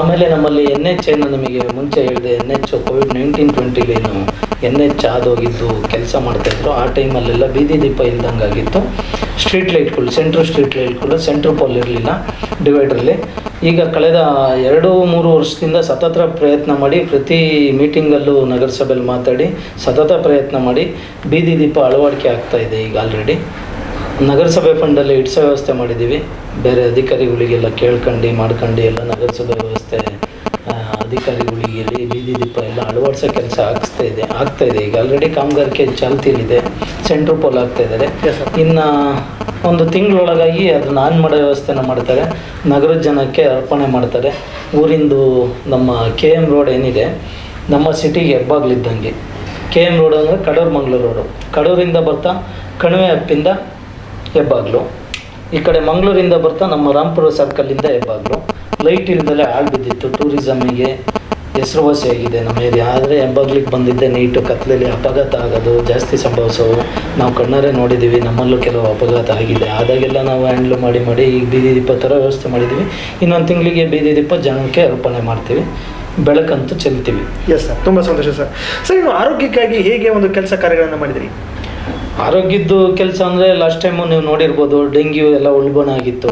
ಆಮೇಲೆ ನಮ್ಮಲ್ಲಿ ಎನ್ ಎಚ್ ಏನು ನಿಮಗೆ ಮುಂಚೆ ಹೇಳಿದೆ ಎನ್ ಎಚ್ ಕೋವಿಡ್ ನೈನ್ಟೀನ್ ಟ್ವೆಂಟಿಲೇನು ಎನ್ ಎಚ್ ಆದೋಗಿದ್ದು ಕೆಲಸ ಮಾಡ್ತಾಯಿದ್ರು ಆ ಟೈಮಲ್ಲೆಲ್ಲ ಬೀದಿ ದೀಪ ಇಲ್ದಂಗೆ ಆಗಿತ್ತು. ಸ್ಟ್ರೀಟ್ ಲೈಟ್ಗಳು ಸೆಂಟ್ರ್ ಸ್ಟ್ರೀಟ್ ಲೈಟ್ಗಳು ಸೆಂಟ್ರ್ ಪೋಲ್ ಇರಲಿಲ್ಲ ಡಿವೈಡ್ರಲ್ಲಿ. ಈಗ ಕಳೆದ ಎರಡು, ಮೂರು ವರ್ಷದಿಂದ ಸತತ ಪ್ರಯತ್ನ ಮಾಡಿ, ಪ್ರತಿ ಮೀಟಿಂಗಲ್ಲೂ ನಗರಸಭೆಯಲ್ಲಿ ಮಾತಾಡಿ ಸತತ ಪ್ರಯತ್ನ ಮಾಡಿ ಬೀದಿ ದೀಪ ಅಳವಡಿಕೆ ಇದೆ ಈಗ ಆಲ್ರೆಡಿ. ನಗರಸಭೆ ಫಂಡಲ್ಲಿ ಇಡ್ಸೋ ವ್ಯವಸ್ಥೆ ಮಾಡಿದ್ದೀವಿ. ಬೇರೆ ಅಧಿಕಾರಿಗಳಿಗೆಲ್ಲ ಕೇಳ್ಕೊಂಡು, ಮಾಡ್ಕೊಂಡು ಎಲ್ಲ ನಗರಸಭೆ ವ್ಯವಸ್ಥೆ ಅಧಿಕಾರಿಗಳಿಗೆ ಬೀದಿ ದೀಪ ಎಲ್ಲ ಅಳವಡಿಸೋ ಕೆಲಸ ಆಗ್ತಾ ಇದೆ ಆಗ್ತಾ ಇದೆ. ಈಗ ಆಲ್ರೆಡಿ ಕಾಮಗಾರಿಕೆ ಚಾಲ್ತಿಯಲ್ಲಿದೆ ಸೆಂಟ್ರ್ ಪೋಲ್ ಆಗ್ತಾ ಇದ್ದಾರೆ. ಇನ್ನು ಒಂದು ತಿಂಗಳೊಳಗಾಗಿ ಅದನ್ನು ಆನ್ ಮಾಡೋ ವ್ಯವಸ್ಥೆನ ಮಾಡ್ತಾರೆ. ನಗರದ ಜನಕ್ಕೆ ಅರ್ಪಣೆ ಮಾಡ್ತಾರೆ. ಊರಿಂದು ನಮ್ಮ ಕೆ ಎಂ ರೋಡ್ ಏನಿದೆ ನಮ್ಮ ಸಿಟಿಗೆ ಹೆಬ್ಬಾಗ್ಲಿದ್ದಂಗೆ. ಕೆ ಎಂ ರೋಡ್ ಅಂದರೆ ಕಡೂರು ಮಂಗ್ಳೂರು ರೋಡು ಕಡೂರಿಂದ ಬರ್ತಾ ಕಣಿವೆ ಅಪ್ಪಿಂದ ಹೆಬ್ಬಾಗ್ಲು. ಈ ಕಡೆ ಮಂಗಳೂರಿಂದ ಬರ್ತಾ ನಮ್ಮ ರಾಮ್ಪುರ ಸರ್ಕಲ್ಲಿಂದ ಹೆಬ್ಬಾಗ್ಲು. ಲೈಟ್ ಇಲ್ದಲೇ ಹಾಳು ಬಿದ್ದಿತ್ತು. ಟೂರಿಸಮಿಗೆ ಹೆಸರುವಾಸಿಯಾಗಿದೆ ನಮ್ಮ ಏರಿಯಾ ಆದರೆ ಹೆಬ್ಬಾಗ್ಲಿಗೆ ಬಂದಿದ್ದೆ ನೈಟು ಕತ್ಲಲ್ಲಿ ಅಪಘಾತ ಆಗೋದು ಜಾಸ್ತಿ ಸಂಭವಿಸೋ ನಾವು ಕಣ್ಣಾರೆ ನೋಡಿದ್ದೀವಿ ನಮ್ಮಲ್ಲೂ ಕೆಲವು ಅಪಘಾತ ಆಗಿದೆ. ಆದಾಗೆಲ್ಲ ನಾವು ಹ್ಯಾಂಡ್ಲ್ ಮಾಡಿ ಮಾಡಿ ಈಗ ಬೀದಿ ದೀಪ ಥರ ವ್ಯವಸ್ಥೆ ಮಾಡಿದ್ದೀವಿ ಇನ್ನೊಂದು ತಿಂಗಳಿಗೆ ಬೀದಿ ದೀಪ ಜನಕ್ಕೆ ಅರ್ಪಣೆ ಮಾಡ್ತೀವಿ. ಬೆಳಕಂತೂ ಚೆಲ್ತೀವಿ. ಎಸ್ ಸರ್ ತುಂಬ ಸಂತೋಷ ಸರ್ ಸರ್ ನೀವು ಆರೋಗ್ಯಕ್ಕಾಗಿ ಹೇಗೆ ಒಂದು ಕೆಲಸ ಕಾರ್ಯಗಳನ್ನು ಮಾಡಿದಿರಿ? ಆರೋಗ್ಯದ್ದು ಕೆಲಸ ಅಂದರೆ ಲಾಸ್ಟ್ ಟೈಮು ನೀವು ನೋಡಿರ್ಬೋದು ಡೆಂಗ್ಯೂ ಎಲ್ಲ ಉಲ್ಬಣ ಆಗಿತ್ತು.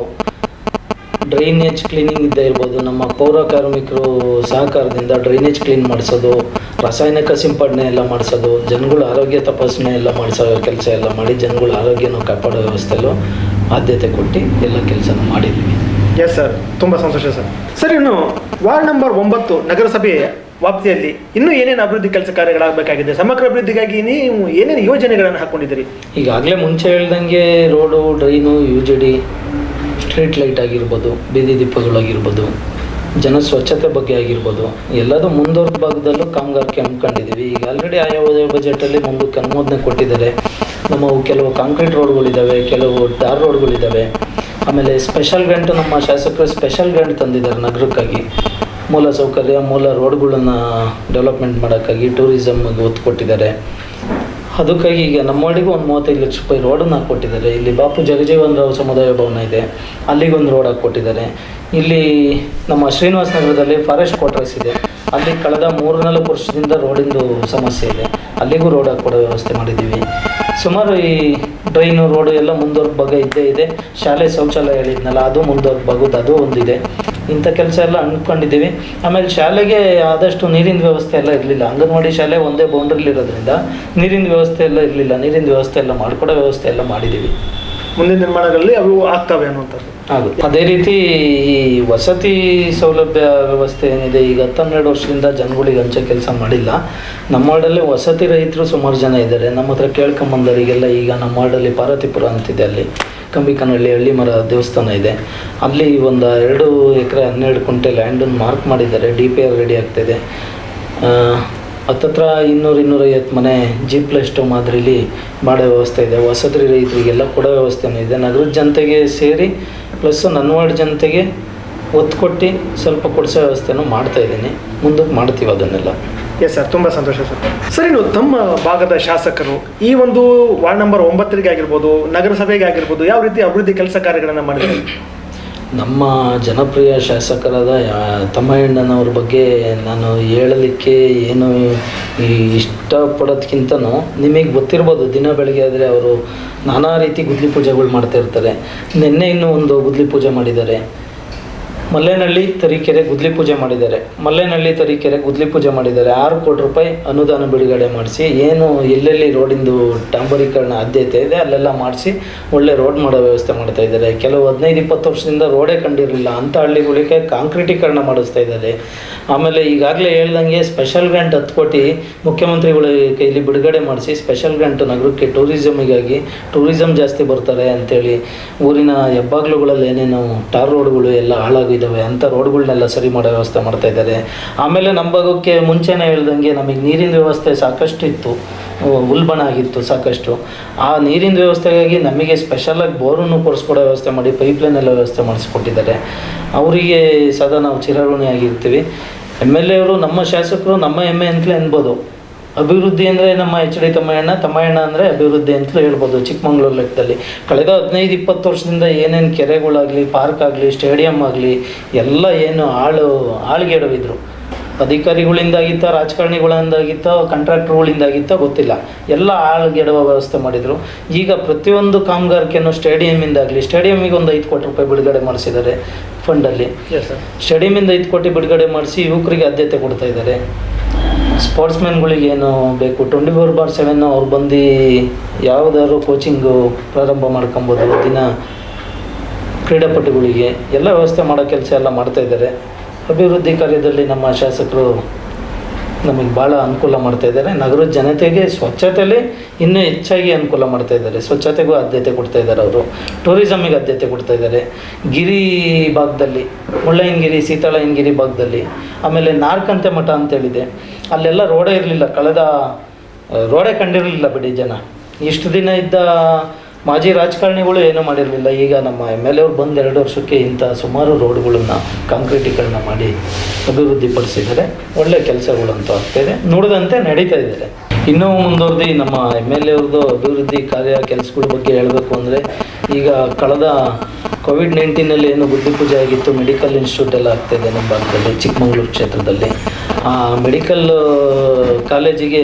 ಡ್ರೈನೇಜ್ ಕ್ಲೀನಿಂಗ್ ಇದ್ದೇ ಇರ್ಬೋದು. ನಮ್ಮ ಪೌರ ಕಾರ್ಮಿಕರು ಸಹಕಾರದಿಂದ ಡ್ರೈನೇಜ್ ಕ್ಲೀನ್ ಮಾಡಿಸೋದು ರಾಸಾಯನಿಕ ಸಿಂಪಡಣೆ ಎಲ್ಲ ಮಾಡಿಸೋದು ಜನಗಳ ಆರೋಗ್ಯ ತಪಾಸಣೆ ಎಲ್ಲ ಮಾಡಿಸೋ ಕೆಲಸ ಎಲ್ಲ ಮಾಡಿ ಜನಗಳ ಆರೋಗ್ಯನ ಕಾಪಾಡೋ ವ್ಯವಸ್ಥೆಯಲ್ಲೂ ಆದ್ಯತೆ ಕೊಟ್ಟು ಎಲ್ಲ ಕೆಲಸನ ಮಾಡಿದ್ದೀವಿ. ಎಸ್ ಸರ್ ತುಂಬ ಸಂತೋಷ ಸರ್ ಸರ್ ಇನ್ನು ವಾರ್ಡ್ ನಂಬರ್ ಒಂಬತ್ತು ನಗರಸಭೆ ವ್ಯಾಪ್ತಿಯಲ್ಲಿ ಇನ್ನೂ ಏನೇನು ಅಭಿವೃದ್ಧಿ ಕೆಲಸ ಕಾರ್ಯಗಳಾಗಬೇಕಾಗಿದೆ? ಸಮಗ್ರ ಅಭಿವೃದ್ಧಿಗಾಗಿ ನೀವು ಏನೇನು ಯೋಜನೆಗಳನ್ನು ಹಾಕೊಂಡಿದ್ದೀರಿ? ಈಗಾಗಲೇ ಮುಂಚೆ ಹೇಳ್ದಂಗೆ road drain U G D street light ಆಗಿರ್ಬೋದು, ಬೀದಿ ದೀಪಗಳಾಗಿರ್ಬೋದು ಜನ ಸ್ವಚ್ಛತೆ ಬಗ್ಗೆ ಆಗಿರ್ಬೋದು, ಎಲ್ಲದೂ ಮುಂದುವರೆದ ಭಾಗದಲ್ಲೂ ಕಾಮಗಾರಿಕೆ ಹಮ್ಮಿಕೊಂಡಿದ್ದೀವಿ. ಈಗ ಆಲ್ರೆಡಿ ಆಯಾ ಬಜೆಟಲ್ಲಿ ಮುಂದಕ್ಕೆ ಅನುಮೋದನೆ ಕೊಟ್ಟಿದ್ದಾರೆ. ನಮ್ಮ ಕೆಲವು ಕಾಂಕ್ರೀಟ್ ರೋಡ್ಗಳಿದ್ದಾವೆ ಕೆಲವು ಟಾರ್ ರೋಡ್ಗಳಿದ್ದಾವೆ ಆಮೇಲೆ ಸ್ಪೆಷಲ್ ಗ್ರಾಂಟ್ ನಮ್ಮ ಶಾಸಕರು ಸ್ಪೆಷಲ್ ಗ್ರಾಂಟ್ ತಂದಿದ್ದಾರೆ ನಗರಕ್ಕಾಗಿ. ಮೂಲ ಸೌಕರ್ಯ, ಮೂಲ ರೋಡ್ಗಳನ್ನು ಡೆವಲಪ್ಮೆಂಟ್ ಮಾಡೋಕ್ಕಾಗಿ ಟೂರಿಸಮ್ಗೆ ಒತ್ತು ಕೊಟ್ಟಿದ್ದಾರೆ. ಅದಕ್ಕಾಗಿ ಈಗ ನಮ್ಮ ವಾರ್ಡಿಗೂ ಒಂದು ಮೂವತ್ತೈದು ಲಕ್ಷ ರೂಪಾಯಿ ರೋಡನ್ನು ಹಾಕ್ಕೊಟ್ಟಿದ್ದಾರೆ ಇಲ್ಲಿ ಬಾಪು ಜಗಜೀವನ್ ರಾವ್ ಸಮುದಾಯ ಭವನ ಇದೆ. ಅಲ್ಲಿಗೆ ಒಂದು ರೋಡ್ ಹಾಕ್ಕೊಟ್ಟಿದ್ದಾರೆ. ಇಲ್ಲಿ ನಮ್ಮ ಶ್ರೀನಿವಾಸ ನಗರದಲ್ಲಿ ಫಾರೆಸ್ಟ್ ಕ್ವಾರ್ಟರ್ಸ್ ಇದೆ. ಅಲ್ಲಿ ಕಳೆದ ಮೂರು ನಾಲ್ಕು ವರ್ಷದಿಂದ ರೋಡಿಂದು ಸಮಸ್ಯೆ ಇದೆ. ಅಲ್ಲಿಗೂ ರೋಡ್ ಹಾಕ್ಕೊಡೋ ವ್ಯವಸ್ಥೆ ಮಾಡಿದ್ದೀವಿ. ಸುಮಾರು ಈ ಡ್ರೈನು ರೋಡು ಎಲ್ಲ ಮುಂದುವರೆದ ಭಾಗ ಇದ್ದೇ ಇದೆ. ಶಾಲೆ ಶೌಚಾಲಯ ಹೇಳಿದ್ನಲ್ಲ ಅದು ಮುಂದುವರೆದ ಬಗುದು, ಅದು ಒಂದಿದೆ. ಇಂಥ ಕೆಲಸ ಎಲ್ಲ ಅಂದ್ಕೊಂಡಿದ್ದೀವಿ. ಆಮೇಲೆ ಶಾಲೆಗೆ ಆದಷ್ಟು ನೀರಿನ ವ್ಯವಸ್ಥೆ ಎಲ್ಲ ಇರಲಿಲ್ಲ. ಅಂಗನವಾಡಿ ಶಾಲೆ ಒಂದೇ ಬೌಂಡ್ರಿಲಿ ಇರೋದ್ರಿಂದ ನೀರಿನ ವ್ಯವಸ್ಥೆ ಎಲ್ಲ ಇರಲಿಲ್ಲ. ನೀರಿನ ವ್ಯವಸ್ಥೆ ಎಲ್ಲ ಮಾಡಿಕೊಡೋ ವ್ಯವಸ್ಥೆ ಎಲ್ಲ ಮಾಡಿದ್ದೀವಿ. ಮುಂದಿನ ನಿರ್ಮಾಣಗಳಲ್ಲಿ ಅವು ಆಗ್ತವೆ ಅನ್ನುವಂಥದ್ದು. ಆಗುತ್ತೆ. ಅದೇ ರೀತಿ ಈ ವಸತಿ ಸೌಲಭ್ಯ ವ್ಯವಸ್ಥೆ ಏನಿದೆ, ಈಗ ಹತ್ತನ್ನೆರಡು ವರ್ಷದಿಂದ ಜನಗಳಿಗೆ ಹಂಚೋ ಕೆಲಸ ಮಾಡಿಲ್ಲ. ನಮ್ಮ ವಾರ್ಡಲ್ಲಿ ವಸತಿ ರೈತರು ಸುಮಾರು ಜನ ಇದ್ದಾರೆ. ನಮ್ಮ ಹತ್ರ ಕೇಳ್ಕೊಂಬಂದವರಿಗೆಲ್ಲ ಈಗ ನಮ್ಮ ವಾರ್ಡಲ್ಲಿ ಪಾರ್ವತಿಪುರ ಅಂತಿದೆ ಅಲ್ಲಿ. ಕಂಬಿಕನಹಳ್ಳಿ ಹಳ್ಳಿ ಮರ ದೇವಸ್ಥಾನ ಇದೆ. ಅಲ್ಲಿ ಒಂದು ಎರಡು ಎಕರೆ ಹನ್ನೆರಡು ಕುಂಟೆ ಲ್ಯಾಂಡನ್ನು ಮಾರ್ಕ್ ಮಾಡಿದ್ದಾರೆ. ಡಿ ಪಿ ಆರ್ ರೆಡಿ ಆಗ್ತಾಯಿದೆ ಹತ್ತತ್ರ ಇನ್ನೂರು ಇನ್ನೂರೈವತ್ತು ಮನೆ ಜಿ ಪ್ಲಸ್ ಟು ಮಾದರಿಲಿ ಮಾಡೋ ವ್ಯವಸ್ಥೆ ಇದೆ. ವಸತಿ ರೈತರಿಗೆಲ್ಲ ಕೊಡೋ ವ್ಯವಸ್ಥೆನೂ ಇದೆ. ನಗರದ ಜನತೆಗೆ ಸೇರಿ ಪ್ಲಸ್ ನನ್ವಾಡ್ ಜನತೆಗೆ ಒತ್ತು ಕೊಟ್ಟು ಸ್ವಲ್ಪ ಕೊಡಿಸೋ ವ್ಯವಸ್ಥೆನೂ ಮಾಡ್ತಾ ಇದ್ದೀನಿ. ಮುಂದಕ್ಕೆ ಮಾಡ್ತೀವಿ ಅದನ್ನೆಲ್ಲ. ಎಸ್ ಸರ್ ತುಂಬ ಸಂತೋಷ ಸರ್ ಸರ್, ಇನ್ನು ತಮ್ಮ ಭಾಗದ ಶಾಸಕರು, ಈ ಒಂದು ವಾರ್ಡ್ ನಂಬರ್ ಒಂಬತ್ತರಿಗೆ ಆಗಿರ್ಬೋದು, ನಗರಸಭೆಗೆ ಆಗಿರ್ಬೋದು, ಯಾವ ರೀತಿ ಅಭಿವೃದ್ಧಿ ಕೆಲಸ ಕಾರ್ಯಗಳನ್ನು ಮಾಡಿದ್ದಾರೆ? ನಮ್ಮ ಜನಪ್ರಿಯ ಶಾಸಕರಾದ ತಮ್ಮಯ್ಯಣ್ಣನವ್ರ ಬಗ್ಗೆ ನಾನು ಹೇಳಲಿಕ್ಕೆ ಏನು ಈ ಇಷ್ಟಪಡೋದಕ್ಕಿಂತನೂ ನಿಮಗೆ ಗೊತ್ತಿರ್ಬೋದು, ದಿನ ಬೆಳಗ್ಗೆ ಆದರೆ ಅವರು ನಾನಾ ರೀತಿ ಗುದ್ಲಿ ಪೂಜೆಗಳು ಮಾಡ್ತಾಯಿರ್ತಾರೆ ನಿನ್ನೆ ಇನ್ನೂ ಒಂದು ಗುದ್ಲಿ ಪೂಜೆ ಮಾಡಿದ್ದಾರೆ. ಮಲ್ಲೇನಹಳ್ಳಿ ತರೀಕೆರೆ ಗುದ್ಲಿ ಪೂಜೆ ಮಾಡಿದ್ದಾರೆ. ಮಲ್ಲೇನಹಳ್ಳಿ ತರೀಕೆರೆ ಗುದ್ಲಿ ಪೂಜೆ ಮಾಡಿದ್ದಾರೆ. ಆರು ಕೋಟಿ ರೂಪಾಯಿ ಅನುದಾನ ಬಿಡುಗಡೆ ಮಾಡಿಸಿ, ಏನು ಎಲ್ಲೆಲ್ಲಿ ರೋಡಿಂದು ಡಾಂಬರೀಕರಣ ಆದ್ಯತೆ ಇದೆ, ಅಲ್ಲೆಲ್ಲ ಮಾಡಿಸಿ ಒಳ್ಳೆ ರೋಡ್ ಮಾಡೋ ವ್ಯವಸ್ಥೆ ಮಾಡ್ತಾ ಇದ್ದಾರೆ. ಕೆಲವು ಹದಿನೈದು, ಇಪ್ಪತ್ತು ವರ್ಷದಿಂದ ರೋಡೇ ಕಂಡಿರಲಿಲ್ಲ. ಅಂಥ ಹಳ್ಳಿಗಳಿಗೆ ಕಾಂಕ್ರೀಟೀಕರಣ ಮಾಡಿಸ್ತಾ ಇದ್ದಾರೆ. ಆಮೇಲೆ ಈಗಾಗಲೇ ಹೇಳ್ದಂಗೆ ಸ್ಪೆಷಲ್ ಗ್ರ್ಯಾಂಟ್ ಹತ್ತು ಕೋಟಿ ಮುಖ್ಯಮಂತ್ರಿಗಳ ಕೈಲಿ ಬಿಡುಗಡೆ ಮಾಡಿಸಿ ಸ್ಪೆಷಲ್ ಗ್ರ್ಯಾಂಟ್ ನಗರಕ್ಕೆ ಟೂರಿಸಮಿಗಾಗಿ ಟೂರಿಸಮ್ ಜಾಸ್ತಿ ಬರ್ತಾರೆ ಅಂತೇಳಿ ಊರಿನ ಹೆಬ್ಬಾಗ್ಲುಗಳಲ್ಲಿ ಏನೇನು ಟಾರ್ ರೋಡ್ಗಳು ಎಲ್ಲ ಹಾಳಾಗಿದ್ದಾವೆ ಅಂಥ ರೋಡ್ಗಳನ್ನೆಲ್ಲ ಸರಿ ಮಾಡೋ ವ್ಯವಸ್ಥೆ ಮಾಡ್ತಾ ಇದ್ದಾರೆ. ಆಮೇಲೆ ನಮ್ಮ ಭಾಗಕ್ಕೆ ಮುಂಚೆನೇ ಹೇಳ್ದಂಗೆ ನಮಗೆ ನೀರಿನ ವ್ಯವಸ್ಥೆ ಸಾಕಷ್ಟು ಇತ್ತು ಉಲ್ಬಣ ಆಗಿತ್ತು ಸಾಕಷ್ಟು. ಆ ನೀರಿನ ವ್ಯವಸ್ಥೆಗಾಗಿ ನಮಗೆ ಸ್ಪೆಷಲಾಗಿ ಬೋರನ್ನು ಕೊಡಿಸ್ಕೊಡೋ ವ್ಯವಸ್ಥೆ ಮಾಡಿ ಪೈಪ್ಲೈನ್ ಎಲ್ಲ ವ್ಯವಸ್ಥೆ ಮಾಡಿಸ್ಕೊಟ್ಟಿದ್ದಾರೆ. ಅವರಿಗೆ ಸದಾ ನಾವು ಚಿರಋಣಿಯಾಗಿರ್ತೀವಿ. ಎಂ ಎಲ್ ಎ ಅವರು ನಮ್ಮ ಶಾಸಕರು ನಮ್ಮ ಹೆಮ್ಮೆ ಅಂತಲೇ ಅನ್ಬೋದು. ಅಭಿವೃದ್ಧಿ ಅಂದರೆ ನಮ್ಮ ಎಚ್ ಡಿ ತಮ್ಮಯ್ಯಣ್ಣ ತಮ್ಮಯ್ಯಣ್ಣ ಅಂದರೆ ಅಭಿವೃದ್ಧಿ ಅಂತಲೂ ಹೇಳ್ಬೋದು ಚಿಕ್ಕಮಂಗ್ಳೂರು ಲೆಕ್ಕದಲ್ಲಿ. ಕಳೆದ ಹದಿನೈದು ಇಪ್ಪತ್ತು ವರ್ಷದಿಂದ ಏನೇನು ಕೆರೆಗಳಾಗಲಿ ಪಾರ್ಕ್ ಆಗಲಿ ಸ್ಟೇಡಿಯಂ ಆಗಲಿ ಎಲ್ಲ ಏನು ಆಳು ಆಳ್ಗೆಡವಿದ್ರು. ಅಧಿಕಾರಿಗಳಿಂದಾಗಿತ್ತ ರಾಜಕಾರಣಿಗಳಿಂದಾಗಿತ್ತ ಕಾಂಟ್ರಾಕ್ಟರ್ಗಳಿಂದಾಗಿತ್ತ ಗೊತ್ತಿಲ್ಲ. ಎಲ್ಲ ಆಳ್ಗೆಡುವ ವ್ಯವಸ್ಥೆ ಮಾಡಿದರು. ಈಗ ಪ್ರತಿಯೊಂದು ಕಾಮಗಾರಿಕೆಯನ್ನು ಸ್ಟೇಡಿಯಮ್ಮಿಂದಾಗಲಿ ಸ್ಟೇಡಿಯಮ್ಮಿಗೆ ಒಂದು ಐದು ಕೋಟಿ ರೂಪಾಯಿ ಬಿಡುಗಡೆ ಮಾಡಿಸಿದ್ದಾರೆ ಫಂಡಲ್ಲಿ ಸ್ಟೇಡಿಯಮಿಂದ ಐದು ಕೋಟಿ ಬಿಡುಗಡೆ ಮಾಡಿಸಿ ಯುವಕರಿಗೆ ಆದ್ಯತೆ ಕೊಡ್ತಾ ಇದ್ದಾರೆ. ಸ್ಪೋರ್ಟ್ಸ್ಮನ್ಗಳಿಗೆ ಏನು ಬೇಕು? ಟ್ವೆಂಟಿ ಫೋರ್ ಬಾರ್ ಸೆವೆನ್ ಅವ್ರು ಬಂದು ಯಾವುದಾದ್ರು ಕೋಚಿಂಗು ಪ್ರಾರಂಭ ಮಾಡ್ಕೊಬೋದು ದಿನ ಕ್ರೀಡಾಪಟುಗಳಿಗೆ. ಎಲ್ಲ ವ್ಯವಸ್ಥೆ ಮಾಡೋ ಕೆಲಸ ಎಲ್ಲ ಮಾಡ್ತಾಯಿದ್ದಾರೆ ಅಭಿವೃದ್ಧಿ ಕಾರ್ಯದಲ್ಲಿ ನಮ್ಮ ಶಾಸಕರು ನಮಗೆ ಭಾಳ ಅನುಕೂಲ ಮಾಡ್ತಾಯಿದ್ದಾರೆ ನಗರದ ಜನತೆಗೆ ಸ್ವಚ್ಛತೆಯಲ್ಲಿ ಇನ್ನೂ ಹೆಚ್ಚಾಗಿ ಅನುಕೂಲ ಮಾಡ್ತಾ ಇದ್ದಾರೆ. ಸ್ವಚ್ಛತೆಗೂ ಆದ್ಯತೆ ಕೊಡ್ತಾ ಇದ್ದಾರೆ ಅವರು. ಟೂರಿಸಮಿಗೆ ಆದ್ಯತೆ ಕೊಡ್ತಾ ಇದ್ದಾರೆ. ಗಿರಿ ಭಾಗದಲ್ಲಿ, ಮುಳ್ಳಯ್ಯನಗಿರಿ ಸೀತಾಳಯ್ಯನಗಿರಿ ಭಾಗದಲ್ಲಿ, ಆಮೇಲೆ ನಾರ್ಕಂತೆ ಮಠ ಅಂತೇಳಿದೆ ಅಲ್ಲೆಲ್ಲ ರೋಡೇ ಇರಲಿಲ್ಲ, ಕಳೆದ ರೋಡೆ ಕಂಡಿರಲಿಲ್ಲ ಬಿಡಿ ಜನ. ಇಷ್ಟು ದಿನ ಇದ್ದ ಮಾಜಿ ರಾಜಕಾರಣಿಗಳು ಏನೂ ಮಾಡಿರಲಿಲ್ಲ. ಈಗ ನಮ್ಮ ಎಂ ಎಲ್ ಎವ್ರು ಬಂದು ಎರಡು ವರ್ಷಕ್ಕೆ ಇಂಥ ಸುಮಾರು ರೋಡ್ಗಳನ್ನು ಕಾಂಕ್ರೀಟೀಕರಣ ಮಾಡಿ ಅಭಿವೃದ್ಧಿಪಡಿಸಿದ್ದಾರೆ. ಒಳ್ಳೆ ಕೆಲಸಗಳಂತೂ ಆಗ್ತಾಯಿದೆ ನೋಡಿದಂತೆ ನಡೀತಾ ಇದ್ದಾರೆ ಇನ್ನೂ ಮುಂದುವರೆದು ನಮ್ಮ ಎಂ ಎಲ್ ಎವ್ರದ್ದು ಅಭಿವೃದ್ಧಿ ಕಾರ್ಯ ಕೆಲಸಗಳ ಬಗ್ಗೆ ಹೇಳಬೇಕು ಅಂದರೆ, ಈಗ ಕಳೆದ ಕೋವಿಡ್ ನೈನ್ಟೀನಲ್ಲಿ ಏನು ಬುದ್ಧಿ ಪೂಜೆ ಆಗಿತ್ತು, ಮೆಡಿಕಲ್ ಇನ್ಸ್ಟಿಟ್ಯೂಟ್ ಎಲ್ಲ ಆಗ್ತಾಯಿದೆ ನಮ್ಮ ಭಾಗದಲ್ಲಿ, ಚಿಕ್ಕಮಗಳೂರು ಕ್ಷೇತ್ರದಲ್ಲಿ. ಮೆಡಿಕಲ್ ಕಾಲೇಜಿಗೆ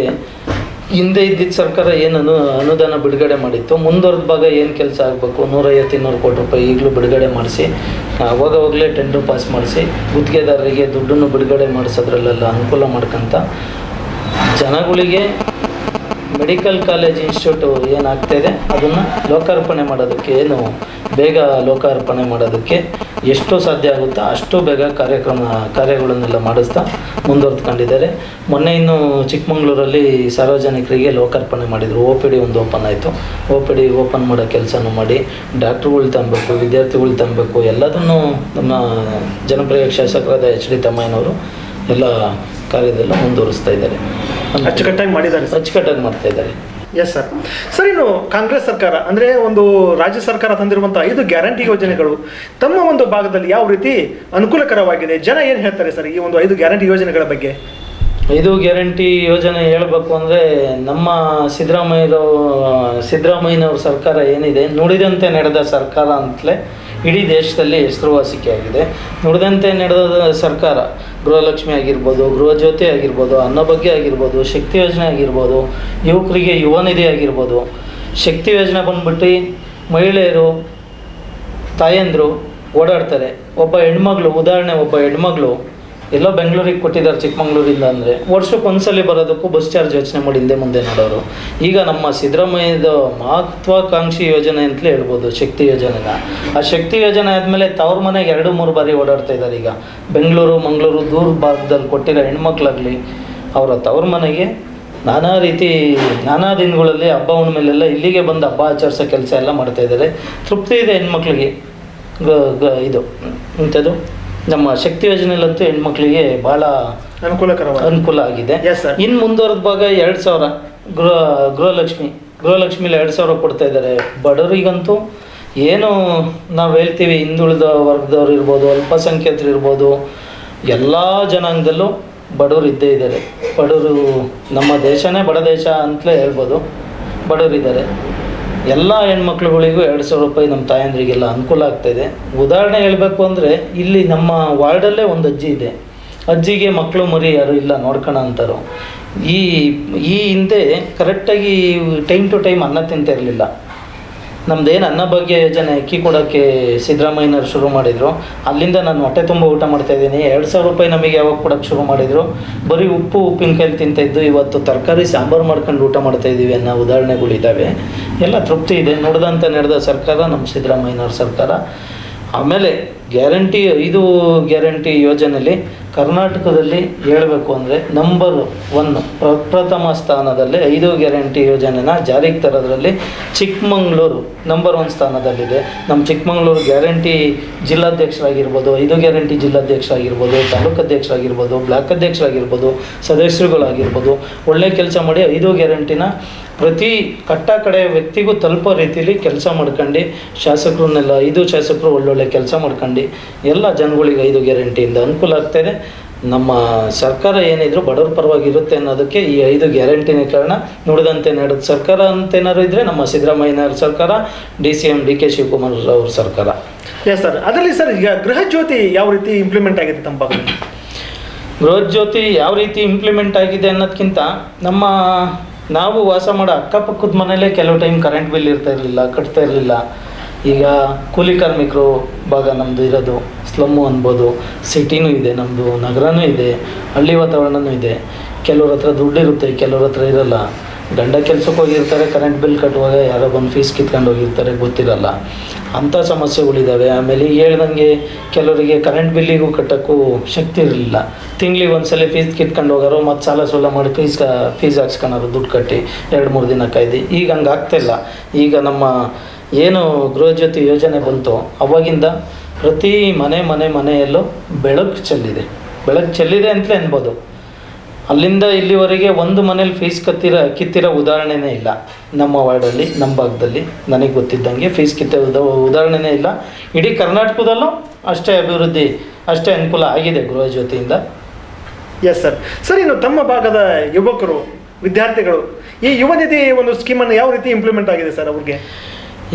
ಹಿಂದೆ ಇದ್ದಿದ್ದ ಸರ್ಕಾರ ಏನನ್ನು ಅನು, ಅನುದಾನ ಬಿಡುಗಡೆ ಮಾಡಿತ್ತು. ಮುಂದುವರೆದ ಭಾಗ ಏನು ಕೆಲಸ ಆಗಬೇಕು? ನೂರೈವತ್ತು, ಇನ್ನೂರು ಕೋಟಿ ರೂಪಾಯಿ ಈಗಲೂ ಬಿಡುಗಡೆ ಮಾಡಿಸಿ ಅವಾಗವಾಗಲೇ ಟೆಂಡರ್ ಪಾಸ್ ಮಾಡಿಸಿ, ಗುತ್ತಿಗೆದಾರರಿಗೆ ದುಡ್ಡನ್ನು ಬಿಡುಗಡೆ ಮಾಡಿಸೋದ್ರಲ್ಲೆಲ್ಲ ಅನುಕೂಲ ಮಾಡ್ಕೊಂತ ಜನಗಳಿಗೆ ಮೆಡಿಕಲ್ ಕಾಲೇಜ್ ಇನ್ಸ್ಟಿಟ್ಯೂಟು ಏನಾಗ್ತಾಯಿದೆ ಅದನ್ನು ಲೋಕಾರ್ಪಣೆ ಮಾಡೋದಕ್ಕೆ, ಏನು ಬೇಗ ಲೋಕಾರ್ಪಣೆ ಮಾಡೋದಕ್ಕೆ ಎಷ್ಟು ಸಾಧ್ಯ ಆಗುತ್ತೋ ಅಷ್ಟು ಬೇಗ ಕಾರ್ಯಕ್ರಮ, ಕಾರ್ಯಗಳನ್ನೆಲ್ಲ ಮಾಡಿಸ್ತಾ ಮುಂದುವರೆದುಕೊಂಡಿದ್ದಾರೆ. ಮೊನ್ನೆ ಇನ್ನು ಚಿಕ್ಕಮಂಗ್ಳೂರಲ್ಲಿ ಸಾರ್ವಜನಿಕರಿಗೆ ಲೋಕಾರ್ಪಣೆ ಮಾಡಿದರು. ಓ ಪಿ ಡಿ ಒಂದು ಓಪನ್ ಆಯಿತು. ಒ ಪಿ ಡಿ ಓಪನ್ ಮಾಡೋ ಕೆಲಸನೂ ಮಾಡಿ, ಡಾಕ್ಟ್ರುಗಳು ತಂಬಬೇಕು ವಿದ್ಯಾರ್ಥಿಗಳು ತಂಬಬೇಕು ಎಲ್ಲದನ್ನು ನಮ್ಮ ಜನಪ್ರಿಯ ಶಾಸಕರಾದ ಎಚ್ ಡಿ ತಮ್ಮಯ್ಯನವರು ಎಲ್ಲ ಕಾರ್ಯದಲ್ಲೂ ಮುಂದುವರಿಸ್ತಾ ಇದ್ದಾರೆ. ಅಚ್ಚುಕಟ್ಟಾಗಿ ಮಾಡಿದ್ದಾರೆ ಸರ್. ಅಚ್ಚುಕಟ್ಟಾಗಿ ಮಾಡ್ತಾ ಇದ್ದಾರೆ. ಎಸ್ ಸರ್ ಸರ್ ಇನ್ನು ಕಾಂಗ್ರೆಸ್ ಸರ್ಕಾರ ಅಂದರೆ ಒಂದು ರಾಜ್ಯ ಸರ್ಕಾರ ತಂದಿರುವಂಥ ಐದು ಗ್ಯಾರಂಟಿ ಯೋಜನೆಗಳು ತಮ್ಮ ಒಂದು ಭಾಗದಲ್ಲಿ ಯಾವ ರೀತಿ ಅನುಕೂಲಕರವಾಗಿದೆ? ಜನ ಏನು ಹೇಳ್ತಾರೆ ಸರ್ ಈ ಒಂದು ಐದು ಗ್ಯಾರಂಟಿ ಯೋಜನೆಗಳ ಬಗ್ಗೆ? ಐದು ಗ್ಯಾರಂಟಿ ಯೋಜನೆ ಹೇಳಬೇಕು ಅಂದರೆ ನಮ್ಮ ಸಿದ್ದರಾಮಯ್ಯರು ಸಿದ್ದರಾಮಯ್ಯನವ್ರ ಸರ್ಕಾರ ಏನಿದೆ? ನುಡಿದಂತೆ ನಡೆದ ಸರ್ಕಾರ ಅಂತಲೇ ಇಡೀ ದೇಶದಲ್ಲಿ ಹೆಸರುವಾಸಿಕೆಯಾಗಿದೆ ನುಡಿದಂತೆ ನಡೆದ ಸರ್ಕಾರ ಗೃಹಲಕ್ಷ್ಮಿ ಆಗಿರ್ಬೋದು, ಗೃಹಜ್ಯೋತಿ ಆಗಿರ್ಬೋದು, ಅನ್ನಭಾಗ್ಯ ಆಗಿರ್ಬೋದು, ಶಕ್ತಿ ಯೋಜನೆ ಆಗಿರ್ಬೋದು, ಯುವಕರಿಗೆ ಯುವ ನಿಧಿ ಆಗಿರ್ಬೋದು. ಶಕ್ತಿ ಯೋಜನೆ ಬಂದ್ಬಿಟ್ಟು ಮಹಿಳೆಯರು, ತಾಯಂದರು ಓಡಾಡ್ತಾರೆ. ಒಬ್ಬ ಹೆಣ್ಮಗಳು, ಉದಾಹರಣೆ, ಒಬ್ಬ ಹೆಣ್ಮಗಳು ಎಲ್ಲೋ ಬೆಂಗಳೂರಿಗೆ ಕೊಟ್ಟಿದ್ದಾರೆ, ಚಿಕ್ಕಮಂಗ್ಳೂರಿಂದ ಅಂದರೆ. ವರ್ಷಕ್ಕೆ ಒಂದ್ಸಲ ಬರೋದಕ್ಕೂ ಬಸ್ ಚಾರ್ಜ್ ಯೋಚನೆ ಮಾಡಿ ಹಿಂದೆ ಮುಂದೆ ನೋಡೋರು. ಈಗ ನಮ್ಮ ಸಿದ್ದರಾಮಯ್ಯದ ಮಹತ್ವಾಕಾಂಕ್ಷಿ ಯೋಜನೆ ಅಂತಲೇ ಹೇಳ್ಬೋದು, ಶಕ್ತಿ ಯೋಜನೆನ. ಆ ಶಕ್ತಿ ಯೋಜನೆ ಆದಮೇಲೆ ತವ್ರ ಮನೆಗೆ ಎರಡು, ಮೂರು ಬಾರಿ ಓಡಾಡ್ತಾ ಇದ್ದಾರೆ ಈಗ. ಬೆಂಗಳೂರು, ಮಂಗಳೂರು ದೂರ ಭಾಗದಲ್ಲಿ ಕೊಟ್ಟಿರೋ ಹೆಣ್ಮಕ್ಳಾಗಲಿ, ಅವರ ತವ್ರ ಮನೆಗೆ ನಾನಾ ರೀತಿ ನಾನಾ ದಿನಗಳಲ್ಲಿ ಹಬ್ಬ ಹುಣ್ಣಿಮೆಲೆಲ್ಲ ಇಲ್ಲಿಗೆ ಬಂದು ಹಬ್ಬ ಆಚರಿಸೋ ಕೆಲಸ ಎಲ್ಲ ಮಾಡ್ತಾ ಇದ್ದಾರೆ. ತೃಪ್ತಿ ಇದೆ ಹೆಣ್ಮಕ್ಳಿಗೆ. ಗ ಇದು ಇಂಥದ್ದು. ನಮ್ಮ ಶಕ್ತಿ ಯೋಜನೆಯಲ್ಲಂತೂ ಹೆಣ್ಮಕ್ಳಿಗೆ ಬಹಳ ಅನುಕೂಲಕರ ಅನುಕೂಲ ಆಗಿದೆ. ಇನ್ನು ಮುಂದುವರೆದ ಭಾಗ ಎರಡು ಸಾವಿರ. ಗೃಹ ಗೃಹಲಕ್ಷ್ಮಿ. ಗೃಹಲಕ್ಷ್ಮಿಲಿ ಎರಡು ಸಾವಿರ ಕೊಡ್ತಾ ಇದ್ದಾರೆ. ಬಡವರಿಗಂತೂ ಏನು ನಾವು ಹೇಳ್ತೀವಿ ಹಿಂದುಳಿದ ವರ್ಗದವ್ರು ಇರ್ಬೋದು ಅಲ್ಪಸಂಖ್ಯಾತರು ಇರ್ಬೋದು ಎಲ್ಲ ಜನಾಂಗದಲ್ಲೂ ಬಡವರು ಇದ್ದೇ ಇದ್ದಾರೆ. ಬಡವರು ನಮ್ಮ ದೇಶನೇ ಬಡ ದೇಶ ಅಂತಲೇ ಹೇಳ್ಬೋದು. ಬಡವರಿದ್ದಾರೆ ಎಲ್ಲ ಹೆಣ್ಮಕ್ಳುಗಳಿಗೂ ಎರಡು ಸಾವಿರ ರೂಪಾಯಿ ನಮ್ಮ ತಾಯಂದ್ರಿಗೆಲ್ಲ ಅನುಕೂಲ ಆಗ್ತಾಯಿದೆ ಉದಾಹರಣೆ ಹೇಳಬೇಕು ಅಂದರೆ ಇಲ್ಲಿ ನಮ್ಮ ವಾರ್ಡಲ್ಲೇ ಒಂದು ಅಜ್ಜಿ ಇದೆ. ಅಜ್ಜಿಗೆ ಮಕ್ಕಳು ಮರಿ ಯಾರು ಇಲ್ಲ ನೋಡ್ಕೋಣ ಅಂತಾರೋ. ಈ ಈ ಹಿಂದೆ ಕರೆಕ್ಟಾಗಿ ಟೈಮ್ ಟು ಟೈಮ್ ಅನ್ನ ತಿಂತಾ ನಮ್ದೇನು ಅನ್ನಭಾಗ್ಯ ಯೋಜನೆ ಅಕ್ಕಿ ಕೊಡೋಕ್ಕೆ ಸಿದ್ದರಾಮಯ್ಯನವ್ರು ಶುರು ಮಾಡಿದರು. ಅಲ್ಲಿಂದ ನಾನು ಹೊಟ್ಟೆ ತುಂಬ ಊಟ ಮಾಡ್ತಾ ಇದ್ದೀನಿ. ಎರಡು ಸಾವಿರ ರೂಪಾಯಿ ನಮಗೆ ಯಾವಾಗ ಕೊಡೋಕ್ಕೆ ಶುರು ಮಾಡಿದರು. ಬರೀ ಉಪ್ಪು ಉಪ್ಪಿನಕಾಯಿ ತಿಂತಾಯಿದ್ದು ಇವತ್ತು ತರಕಾರಿ, ಸಾಂಬಾರು ಮಾಡ್ಕೊಂಡು ಊಟ ಮಾಡ್ತಾಯಿದ್ದೀವಿ ಅನ್ನೋ ಉದಾಹರಣೆಗಳಿದ್ದಾವೆ ಎಲ್ಲ ತೃಪ್ತಿ ಇದೆ. ನೋಡ್ದಂತ ನಡೆದ ಸರ್ಕಾರ ನಮ್ಮ ಸಿದ್ದರಾಮಯ್ಯನವ್ರ ಸರ್ಕಾರ. ಆಮೇಲೆ ಗ್ಯಾರಂಟಿ, ಐದು ಗ್ಯಾರಂಟಿ ಯೋಜನೆಯಲ್ಲಿ ಕರ್ನಾಟಕದಲ್ಲಿ ಹೇಳಬೇಕು ಅಂದರೆ ನಂಬರ್ ಒನ್ ಪ್ರಪ್ರಥಮ ಸ್ಥಾನದಲ್ಲಿ ಐದು ಗ್ಯಾರಂಟಿ ಯೋಜನೆನ ಜಾರಿಗೆ ತರೋದ್ರಲ್ಲಿ ಚಿಕ್ಕಮಂಗ್ಳೂರು ನಂಬರ್ ಒನ್ ಸ್ಥಾನದಲ್ಲಿದೆ. ನಮ್ಮ ಚಿಕ್ಕಮಂಗ್ಳೂರು ಗ್ಯಾರಂಟಿ ಜಿಲ್ಲಾಧ್ಯಕ್ಷರಾಗಿರ್ಬೋದು, ಐದು ಗ್ಯಾರಂಟಿ ಜಿಲ್ಲಾಧ್ಯಕ್ಷರಾಗಿರ್ಬೋದು, ತಾಲೂಕು ಅಧ್ಯಕ್ಷರಾಗಿರ್ಬೋದು, ಬ್ಲಾಕ್ ಅಧ್ಯಕ್ಷರಾಗಿರ್ಬೋದು, ಸದಸ್ಯರುಗಳಾಗಿರ್ಬೋದು, ಒಳ್ಳೆ ಕೆಲಸ ಮಾಡಿ ಐದು ಗ್ಯಾರಂಟಿನ ಪ್ರತಿ ಕಟ್ಟ ಕಡೆ ವ್ಯಕ್ತಿಗೂ ತಲುಪೋ ರೀತಿಲಿ ಕೆಲಸ ಮಾಡ್ಕೊಂಡು. ಶಾಸಕರನ್ನೆಲ್ಲ ಐದು ಶಾಸಕರು ಒಳ್ಳೊಳ್ಳೆ ಕೆಲಸ ಮಾಡ್ಕೊಂಡು. ಎಲ್ಲ ಜನಗಳಿಗೆ ಐದು ಗ್ಯಾರಂಟಿಯಿಂದ ಅನುಕೂಲ ಆಗ್ತಾಯಿದೆ ನಮ್ಮ ಸರ್ಕಾರ ಏನಿದ್ರು ಬಡವರ ಪರವಾಗಿ ಇರುತ್ತೆ ಅನ್ನೋದಕ್ಕೆ ಈ ಐದು ಗ್ಯಾರಂಟಿನೇ ಕಾರಣ. ನೋಡಿದಂತೆ ನಡೆದ ಸರ್ಕಾರ ಅಂತೇನಾದ್ರು ಇದ್ದರೆ ನಮ್ಮ ಸಿದ್ದರಾಮಯ್ಯನವ್ರ ಸರ್ಕಾರ D C M D K Shivakumar ಅವ್ರ ಸರ್ಕಾರ. ಎಸ್ ಸರ್ ಅದರಲ್ಲಿ ಸರ್ ಈಗ ಗೃಹ ಜ್ಯೋತಿ ಯಾವ ರೀತಿ ಇಂಪ್ಲಿಮೆಂಟ್ ಆಗಿದೆ ತಮ್ಮ ಭಾಗದಲ್ಲಿ? ಗೃಹಜ್ಯೋತಿ ಯಾವ ರೀತಿ ಇಂಪ್ಲಿಮೆಂಟ್ ಆಗಿದೆ ಅನ್ನೋದಕ್ಕಿಂತ ನಮ್ಮ ನಾವು ವಾಸ ಮಾಡೋ ಅಕ್ಕಪಕ್ಕದ ಮನೇಲೇ ಕೆಲವು ಟೈಮ್ ಕರೆಂಟ್ ಬಿಲ್ ಇರ್ತಾ ಇರಲಿಲ್ಲ, ಕಟ್ತಾ ಇರಲಿಲ್ಲ. ಈಗ ಕೂಲಿ ಕಾರ್ಮಿಕರು ಭಾಗ ನಮ್ಮದು ಇರೋದು ಸ್ಲಮ್ಮು ಅನ್ಬೋದು ಸಿಟಿನೂ ಇದೆ ನಮ್ಮದು ನಗರನೂ ಇದೆ, ಹಳ್ಳಿ ವಾತಾವರಣನೂ ಇದೆ. ಕೆಲವ್ರ ಹತ್ರ ದುಡ್ಡಿರುತ್ತೆ, ಕೆಲವ್ರ ಹತ್ರ ಇರಲ್ಲ. ಗಂಡ ಕೆಲ್ಸಕ್ಕೆ ಹೋಗಿರ್ತಾರೆ ಕರೆಂಟ್ ಬಿಲ್ ಕಟ್ಟುವಾಗ ಯಾರೋ ಬಂದು ಫೀಸ್ ಕಿತ್ಕೊಂಡು ಹೋಗಿರ್ತಾರೆ, ಗೊತ್ತಿರಲ್ಲ. ಅಂಥ ಸಮಸ್ಯೆಗಳಿದ್ದಾವೆ ಆಮೇಲೆ ಹೇಳ್ದಂಗೆ ಕೆಲವರಿಗೆ ಕರೆಂಟ್ ಬಿಲ್ಲಿಗೂ ಕಟ್ಟೋಕ್ಕೂ ಶಕ್ತಿ ಇರಲಿಲ್ಲ. ತಿಂಗ್ಳಿಗೆ ಒಂದ್ಸಲ ಫೀಸ್ ಕಿತ್ಕೊಂಡು ಹೋಗೋರು, ಮತ್ತು ಸಾಲ ಸೂಲ ಮಾಡಿ ಫೀಸ್ ಫೀಸ್ ಹಾಕ್ಸ್ಕೊಳೋರು ದುಡ್ಡು ಕಟ್ಟಿ ಎರಡು ಮೂರು ದಿನ ಕಾಯ್ದು ಈಗ ಹಂಗೆ ಆಗ್ತಾಯಿಲ್ಲ ಈಗ ನಮ್ಮ ಏನು ಗೃಹಜ್ಯೋತಿ ಯೋಜನೆ ಬಂತು, ಅವಾಗಿಂದ ಪ್ರತಿ ಮನೆ ಮನೆ ಮನೆಯಲ್ಲೂ ಬೆಳಕು ಚೆಲ್ಲಿದೆ. ಬೆಳಕು ಚೆಲ್ಲಿದೆ ಅಂತಲೇ ಅನ್ಬೋದು. ಅಲ್ಲಿಂದ ಇಲ್ಲಿವರೆಗೆ ಒಂದು ಮನೇಲಿ ಫೀಸ್ ಕತ್ತಿರ, ಕಿತ್ತಿರೋ ಉದಾಹರಣೆನೇ ಇಲ್ಲ. ನಮ್ಮ ವಾರ್ಡಲ್ಲಿ, ನಮ್ಮ ಭಾಗದಲ್ಲಿ ನನಗೆ ಗೊತ್ತಿದ್ದಂಗೆ ಫೀಸ್ ಕಿತ್ತ ಉದ, ಉದಾಹರಣೆನೇ ಇಲ್ಲ. ಇಡೀ ಕರ್ನಾಟಕದಲ್ಲೂ ಅಷ್ಟೇ ಅಭಿವೃದ್ಧಿ, ಅಷ್ಟೇ ಅನುಕೂಲ ಆಗಿದೆ ಗೃಹ ಜ್ಯೋತಿಯಿಂದ. ಎಸ್ ಸರ್ ಸರ್ ಇನ್ನು ತಮ್ಮ ಭಾಗದ ಯುವಕರು, ವಿದ್ಯಾರ್ಥಿಗಳು, ಈ ಯುವ ನಿಧಿ ಒಂದು ಸ್ಕೀಮನ್ನು ಯಾವ ರೀತಿ ಇಂಪ್ಲಿಮೆಂಟ್ ಆಗಿದೆ ಸರ್ ಅವ್ರಿಗೆ?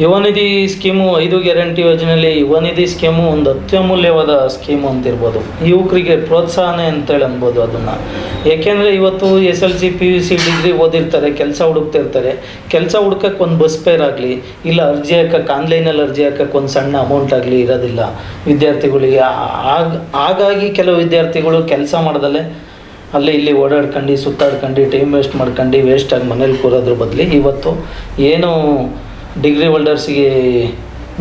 ಯುವನಿಧಿ ಸ್ಕೀಮು ಐದು ಗ್ಯಾರಂಟಿ ಯೋಜನೆಯಲ್ಲಿ ಯುವನಿಧಿ ಸ್ಕೀಮು ಒಂದು ಅತ್ಯಮೂಲ್ಯವಾದ ಸ್ಕೀಮು ಅಂತಿರ್ಬೋದು. ಯುವಕರಿಗೆ ಪ್ರೋತ್ಸಾಹನೆ ಅಂತೇಳಿ ಅನ್ಬೋದು ಅದನ್ನು. ಏಕೆಂದರೆ ಇವತ್ತು S L C, P U C degree ಓದಿರ್ತಾರೆ, ಕೆಲಸ ಹುಡುಕ್ತಿರ್ತಾರೆ ಕೆಲಸ ಹುಡ್ಕಕ್ಕೆ ಒಂದು ಬಸ್ ಫೇರ್ ಆಗಲಿ, ಇಲ್ಲ ಅರ್ಜಿ ಹಾಕಕ್ಕೆ ಆನ್ಲೈನಲ್ಲಿ ಅರ್ಜಿ ಹಾಕಕ್ಕೆ ಒಂದು ಸಣ್ಣ ಅಮೌಂಟ್ ಆಗಲಿ ಇರೋದಿಲ್ಲ ವಿದ್ಯಾರ್ಥಿಗಳಿಗೆ. ಆಗ, ಹಾಗಾಗಿ ಕೆಲವು ವಿದ್ಯಾರ್ಥಿಗಳು ಕೆಲಸ ಮಾಡ್ದಲ್ಲೇ ಅಲ್ಲಿ ಇಲ್ಲಿ ಓಡಾಡ್ಕೊಂಡು, ಸುತ್ತಾಡ್ಕೊಂಡು ಟೈಮ್ ವೇಸ್ಟ್ ಮಾಡ್ಕೊಂಡು ವೇಸ್ಟಾಗಿ ಮನೇಲಿ ಕೂರೋದ್ರ ಬದಲಿ ಇವತ್ತು ಏನು ಡಿಗ್ರಿ ಹೋಲ್ಡರ್ಸಿಗೆ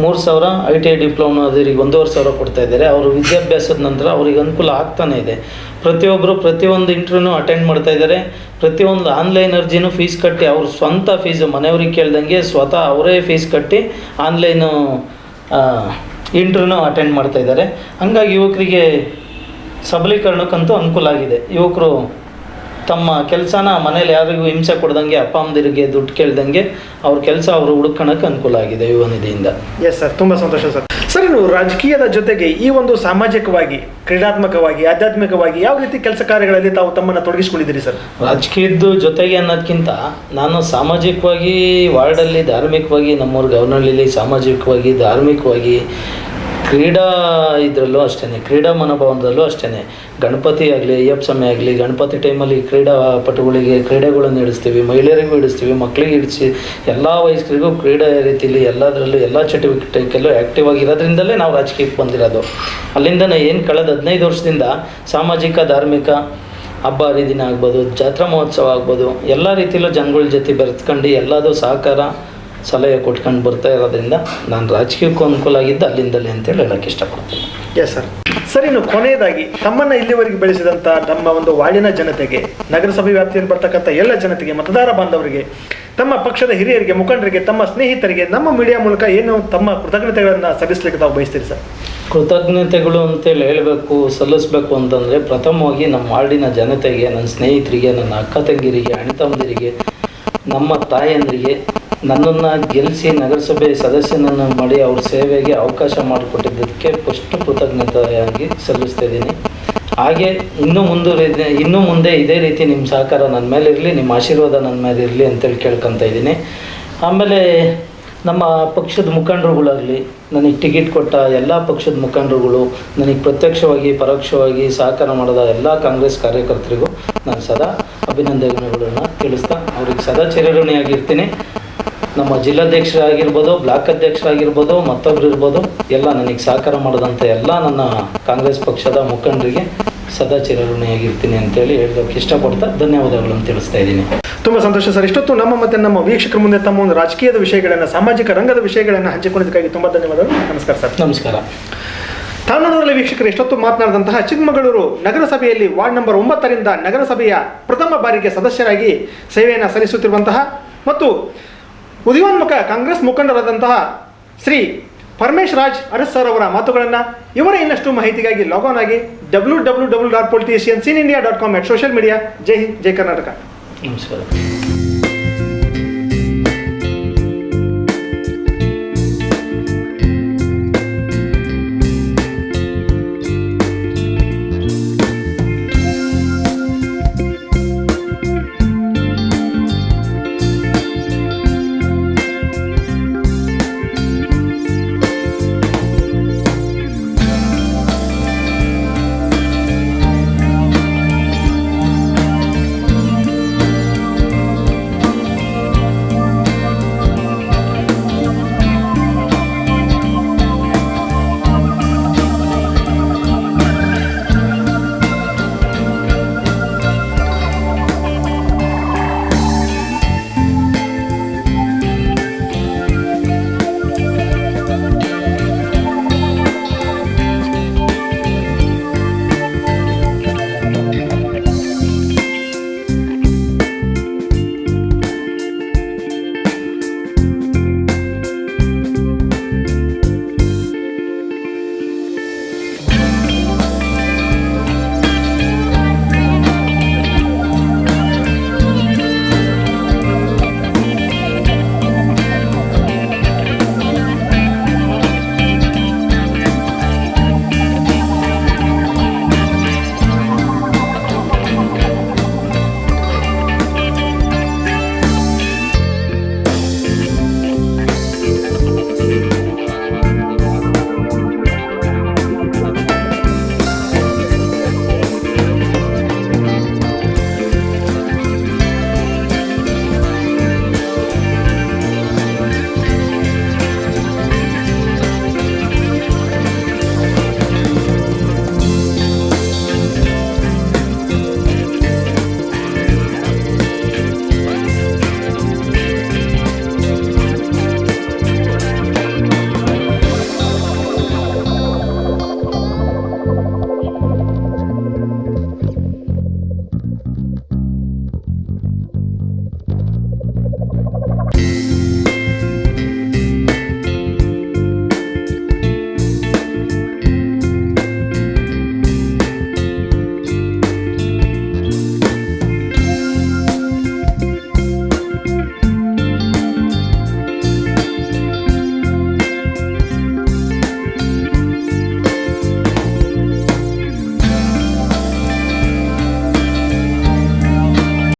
ಮೂರು ಸಾವಿರ ಐ ಟಿ ಐ ಡಿಪ್ಲೊಮಾದವರಿಗೆ ಒಂದೂವರೆ ಸಾವಿರ ಕೊಡ್ತಾ ಇದ್ದಾರೆ. ಅವರು ವಿದ್ಯಾಭ್ಯಾಸದ ನಂತರ ಅವ್ರಿಗೆ ಅನುಕೂಲ ಆಗ್ತಾನೆ ಇದೆ. ಪ್ರತಿಯೊಬ್ಬರು ಪ್ರತಿಯೊಂದು ಇಂಟರ್ವ್ಯೂನು ಅಟೆಂಡ್ ಮಾಡ್ತಾ ಇದ್ದಾರೆ. ಪ್ರತಿಯೊಂದು ಆನ್ಲೈನ್ ಅರ್ಜಿನೂ ಫೀಸ್ ಕಟ್ಟಿ ಅವ್ರ ಸ್ವಂತ ಫೀಸು ಮನೆಯವ್ರಿಗೆ ಕೇಳ್ದಂಗೆ ಸ್ವತಃ ಅವರೇ ಫೀಸ್ ಕಟ್ಟಿ ಆನ್ಲೈನು ಇಂಟರ್ವ್ಯೂನು ಅಟೆಂಡ್ ಮಾಡ್ತಾ ಇದ್ದಾರೆ. ಹಂಗಾಗಿ ಯುವಕರಿಗೆ ಸಬಲೀಕರಣಕ್ಕಂತೂ ಅನುಕೂಲ ಆಗಿದೆ. ಯುವಕರು ತಮ್ಮ ಕೆಲಸನ ಮನೇಲಿ ಯಾರಿಗೂ ಹಿಂಸೆ ಕೊಡ್ದಂಗೆ ಅಪ್ಪ ಅಮ್ಮದಿರಿಗೆ ದುಡ್ಡು ಕೇಳ್ದಂಗೆ ಅವ್ರ ಕೆಲಸ ಅವರು ಹುಡುಕೋಣಕ್ಕೆ ಅನುಕೂಲ ಆಗಿದೆ ಯುವ ನಿಧಿಯಿಂದ. ಎಸ್ ಸರ್ ತುಂಬ ಸಂತೋಷ ಸರ್ ಸರ್ ಇನ್ನು ರಾಜಕೀಯದ ಜೊತೆಗೆ ಈ ಒಂದು ಸಾಮಾಜಿಕವಾಗಿ ಕ್ರೀಡಾತ್ಮಕವಾಗಿ ಆಧ್ಯಾತ್ಮಿಕವಾಗಿ ಯಾವ ರೀತಿ ಕೆಲಸ ಕಾರ್ಯಗಳಲ್ಲಿ ತಾವು ತಮ್ಮನ್ನು ತೊಡಗಿಸ್ಕೊಂಡಿದ್ದೀರಿ ಸರ್ ರಾಜಕೀಯದ ಜೊತೆಗೆ ಅನ್ನೋದಕ್ಕಿಂತ ನಾನು ಸಾಮಾಜಿಕವಾಗಿ ವಾರ್ಡಲ್ಲಿ ಧಾರ್ಮಿಕವಾಗಿ ನಮ್ಮೂರು ಗವನಹಳ್ಳಿಲಿ ಸಾಮಾಜಿಕವಾಗಿ ಧಾರ್ಮಿಕವಾಗಿ ಕ್ರೀಡಾ ಇದರಲ್ಲೂ ಅಷ್ಟೇ ಕ್ರೀಡಾ ಮನೋಭಾವದಲ್ಲೂ ಅಷ್ಟೇ ಗಣಪತಿ ಆಗಲಿ, ಅಯ್ಯಪ್ಪ ಆಗಲಿ, ಗಣಪತಿ ಟೈಮಲ್ಲಿ ಕ್ರೀಡಾಪಟುಗಳಿಗೆ ಕ್ರೀಡೆಗಳನ್ನು ಇಡಿಸ್ತೀವಿ ಮಹಿಳೆಯರಿಗೂ ಇಡಿಸ್ತೀವಿ ಮಕ್ಕಳಿಗೆ ಇಡಿಸಿ ಎಲ್ಲ ವಯಸ್ಕರಿಗೂ ಕ್ರೀಡೆ ರೀತಿಯಲ್ಲಿ ಎಲ್ಲದರಲ್ಲೂ ಎಲ್ಲ ಚಟುವಟಿಕೆಲ್ಲೂ ಆ್ಯಕ್ಟಿವ್ ಆಗಿರೋದ್ರಿಂದಲೇ ನಾವು ರಾಜಕೀಯಕ್ಕೆ ಬಂದಿರೋದು. ಅಲ್ಲಿಂದನೇ ಏನು ಕಳೆದ ಹದಿನೈದು ವರ್ಷದಿಂದ ಸಾಮಾಜಿಕ, ಧಾರ್ಮಿಕ ಹಬ್ಬ ಹರಿದಿನ ಆಗ್ಬೋದು, ಜಾತ್ರಾ ಮಹೋತ್ಸವ ಆಗ್ಬೋದು, ಎಲ್ಲ ರೀತಿಯಲ್ಲೂ ಜನಗಳ ಜೊತೆ ಬೆರೆತ್ಕೊಂಡು ಎಲ್ಲದೂ ಸಹಕಾರ ಸಲಹೆ ಕೊಟ್ಕೊಂಡು ಬರ್ತಾ ಇರೋದ್ರಿಂದ ನಾನು ರಾಜಕೀಯಕ್ಕೂ ಅನುಕೂಲ ಆಗಿದ್ದು ಅಲ್ಲಿಂದಲೇ ಅಂತೇಳಿ ಹೇಳೋಕ್ಕೆ ಇಷ್ಟಪಡ್ತೀನಿ. ಎಸ್ ಸರ್ ಸರ್ ಇನ್ನು ಕೊನೆಯದಾಗಿ ತಮ್ಮನ್ನು ಇಲ್ಲಿವರೆಗೆ ಬೆಳೆಸಿದಂಥ ನಮ್ಮ ಒಂದು ವಾರ್ಡಿನ ಜನತೆಗೆ ನಗರಸಭೆ ವ್ಯಾಪ್ತಿಯಲ್ಲಿ ಬರ್ತಕ್ಕಂಥ ಎಲ್ಲ ಜನತೆಗೆ ಮತದಾರ ಬಾಂಧವರಿಗೆ ತಮ್ಮ ಪಕ್ಷದ ಹಿರಿಯರಿಗೆ ಮುಖಂಡರಿಗೆ ತಮ್ಮ ಸ್ನೇಹಿತರಿಗೆ ನಮ್ಮ ಮೀಡಿಯಾ ಮೂಲಕ ಏನು ತಮ್ಮ ಕೃತಜ್ಞತೆಗಳನ್ನು ಸಲ್ಲಿಸಲಿಕ್ಕೆ ತಾವು ಬಯಸ್ತೀರಿ ಸರ್ ಕೃತಜ್ಞತೆಗಳು ಅಂತೇಳಿ ಹೇಳಬೇಕು ಸಲ್ಲಿಸ್ಬೇಕು ಅಂತಂದರೆ ಪ್ರಥಮವಾಗಿ ನಮ್ಮ ವಾರ್ಡಿನ ಜನತೆಗೆ ನನ್ನ ಸ್ನೇಹಿತರಿಗೆ ನನ್ನ ಅಕ್ಕ ತಂಗಿರಿಗೆ ಅಣ್ಣ ತಮ್ಮಂದಿರಿಗೆ ನಮ್ಮ ತಾಯಂದಿರಿಗೆ ನನ್ನನ್ನು ಗೆಲ್ಲಿಸಿ ನಗರಸಭೆ ಸದಸ್ಯನನ್ನು ಮಾಡಿ ಅವ್ರ ಸೇವೆಗೆ ಅವಕಾಶ ಮಾಡಿಕೊಟ್ಟಿದ್ದಕ್ಕೆ ಫಸ್ಟ್ ಕೃತಜ್ಞತೆಯಾಗಿ ಸಲ್ಲಿಸ್ತಿದ್ದೀನಿ. ಹಾಗೆ ಇನ್ನೂ ಮುಂದುವರಿದ ಇನ್ನೂ ಮುಂದೆ ಇದೇ ರೀತಿ ನಿಮ್ಮ ಸಹಕಾರ ನನ್ನ ಮೇಲೆ ಇರಲಿ, ನಿಮ್ಮ ಆಶೀರ್ವಾದ ನನ್ನ ಮೇಲೆ ಇರಲಿ ಅಂತೇಳಿ ಕೇಳ್ಕೊತ ಇದ್ದೀನಿ. ಆಮೇಲೆ ನಮ್ಮ ಪಕ್ಷದ ಮುಖಂಡರುಗಳಾಗಲಿ, ನನಗೆ ಟಿಕೆಟ್ ಕೊಟ್ಟ ಎಲ್ಲ ಪಕ್ಷದ ಮುಖಂಡರುಗಳು, ನನಗೆ ಪ್ರತ್ಯಕ್ಷವಾಗಿ, ಪರೋಕ್ಷವಾಗಿ ಸಹಕಾರ ಮಾಡಿದ ಎಲ್ಲ ಕಾಂಗ್ರೆಸ್ ಕಾರ್ಯಕರ್ತರಿಗೂ ನಾನು ಸದಾ ಅಭಿನಂದನೆಗಳನ್ನು ತಿಳಿಸ್ತಾ ಅವ್ರಿಗೆ ಸದಾ ಚಿರಋಣಿಯಾಗಿರ್ತೀನಿ ನಮ್ಮ ಜಿಲ್ಲಾಧ್ಯಕ್ಷರಾಗಿರ್ಬೋದು ಬ್ಲಾಕ್ ಅಧ್ಯಕ್ಷರಾಗಿರ್ಬೋದು ಮತ್ತೊಬ್ರು ಇರ್ಬೋದು ಎಲ್ಲ ನನಗೆ ಸಹಕಾರ ಮಾಡಿದಂಥ ಎಲ್ಲ ನನ್ನ ಕಾಂಗ್ರೆಸ್ ಪಕ್ಷದ ಮುಖಂಡರಿಗೆ ಸದಾ ಚಿರಋಣಿಯಾಗಿರ್ತೀನಿ ಅಂತೇಳಿ ಹೇಳೋಕ್ಕೆ ಇಷ್ಟಪಡ್ತಾ ಧನ್ಯವಾದಗಳನ್ನು ತಿಳಿಸ್ತಾ ಇದ್ದೀನಿ. ತುಂಬ ಸಂತೋಷ ಸರ್. ಇಷ್ಟೊತ್ತು ನಮ್ಮ ಮತ್ತೆ ನಮ್ಮ ವೀಕ್ಷಕರ ಮುಂದೆ ತಮ್ಮ ಒಂದು ರಾಜಕೀಯದ ವಿಷಯಗಳನ್ನು ಸಾಮಾಜಿಕ ರಂಗದ ವಿಷಯಗಳನ್ನು ಹಂಚಿಕೊಂಡಿದ್ದಕ್ಕಾಗಿ ತುಂಬ ಧನ್ಯವಾದಗಳು. ನಮಸ್ಕಾರ ಸರ್. ನಮಸ್ಕಾರ. ತಾನೂರಲ್ಲಿ ವೀಕ್ಷಕರು ಎಷ್ಟೊತ್ತು ಮಾತನಾಡಿದಂತಹ ಚಿಕ್ಕಮಗಳೂರು ನಗರಸಭೆಯಲ್ಲಿ ವಾರ್ಡ್ ನಂಬರ್ ಒಂಬತ್ತರಿಂದ ನಗರಸಭೆಯ ಪ್ರಥಮ ಬಾರಿಗೆ ಸದಸ್ಯರಾಗಿ ಸೇವೆಯನ್ನು ಸಲ್ಲಿಸುತ್ತಿರುವಂತಹ ಮತ್ತು ಉದಯೋನ್ಮುಖ ಕಾಂಗ್ರೆಸ್ ಮುಖಂಡರಾದಂತಹ ಶ್ರೀ ಪರಮೇಶ್ ರಾಜ್ ಅರಸ್ ಸರ್ ಅವರ ಮಾತುಗಳನ್ನು ಇವರ ಇನ್ನಷ್ಟು ಮಾಹಿತಿಗಾಗಿ ಲಾಗಾನ್ ಆಗಿ W W W dot politicians scene India dot com at social media Jai Hind, Jai Karnataka. ನಮಸ್ಕಾರ.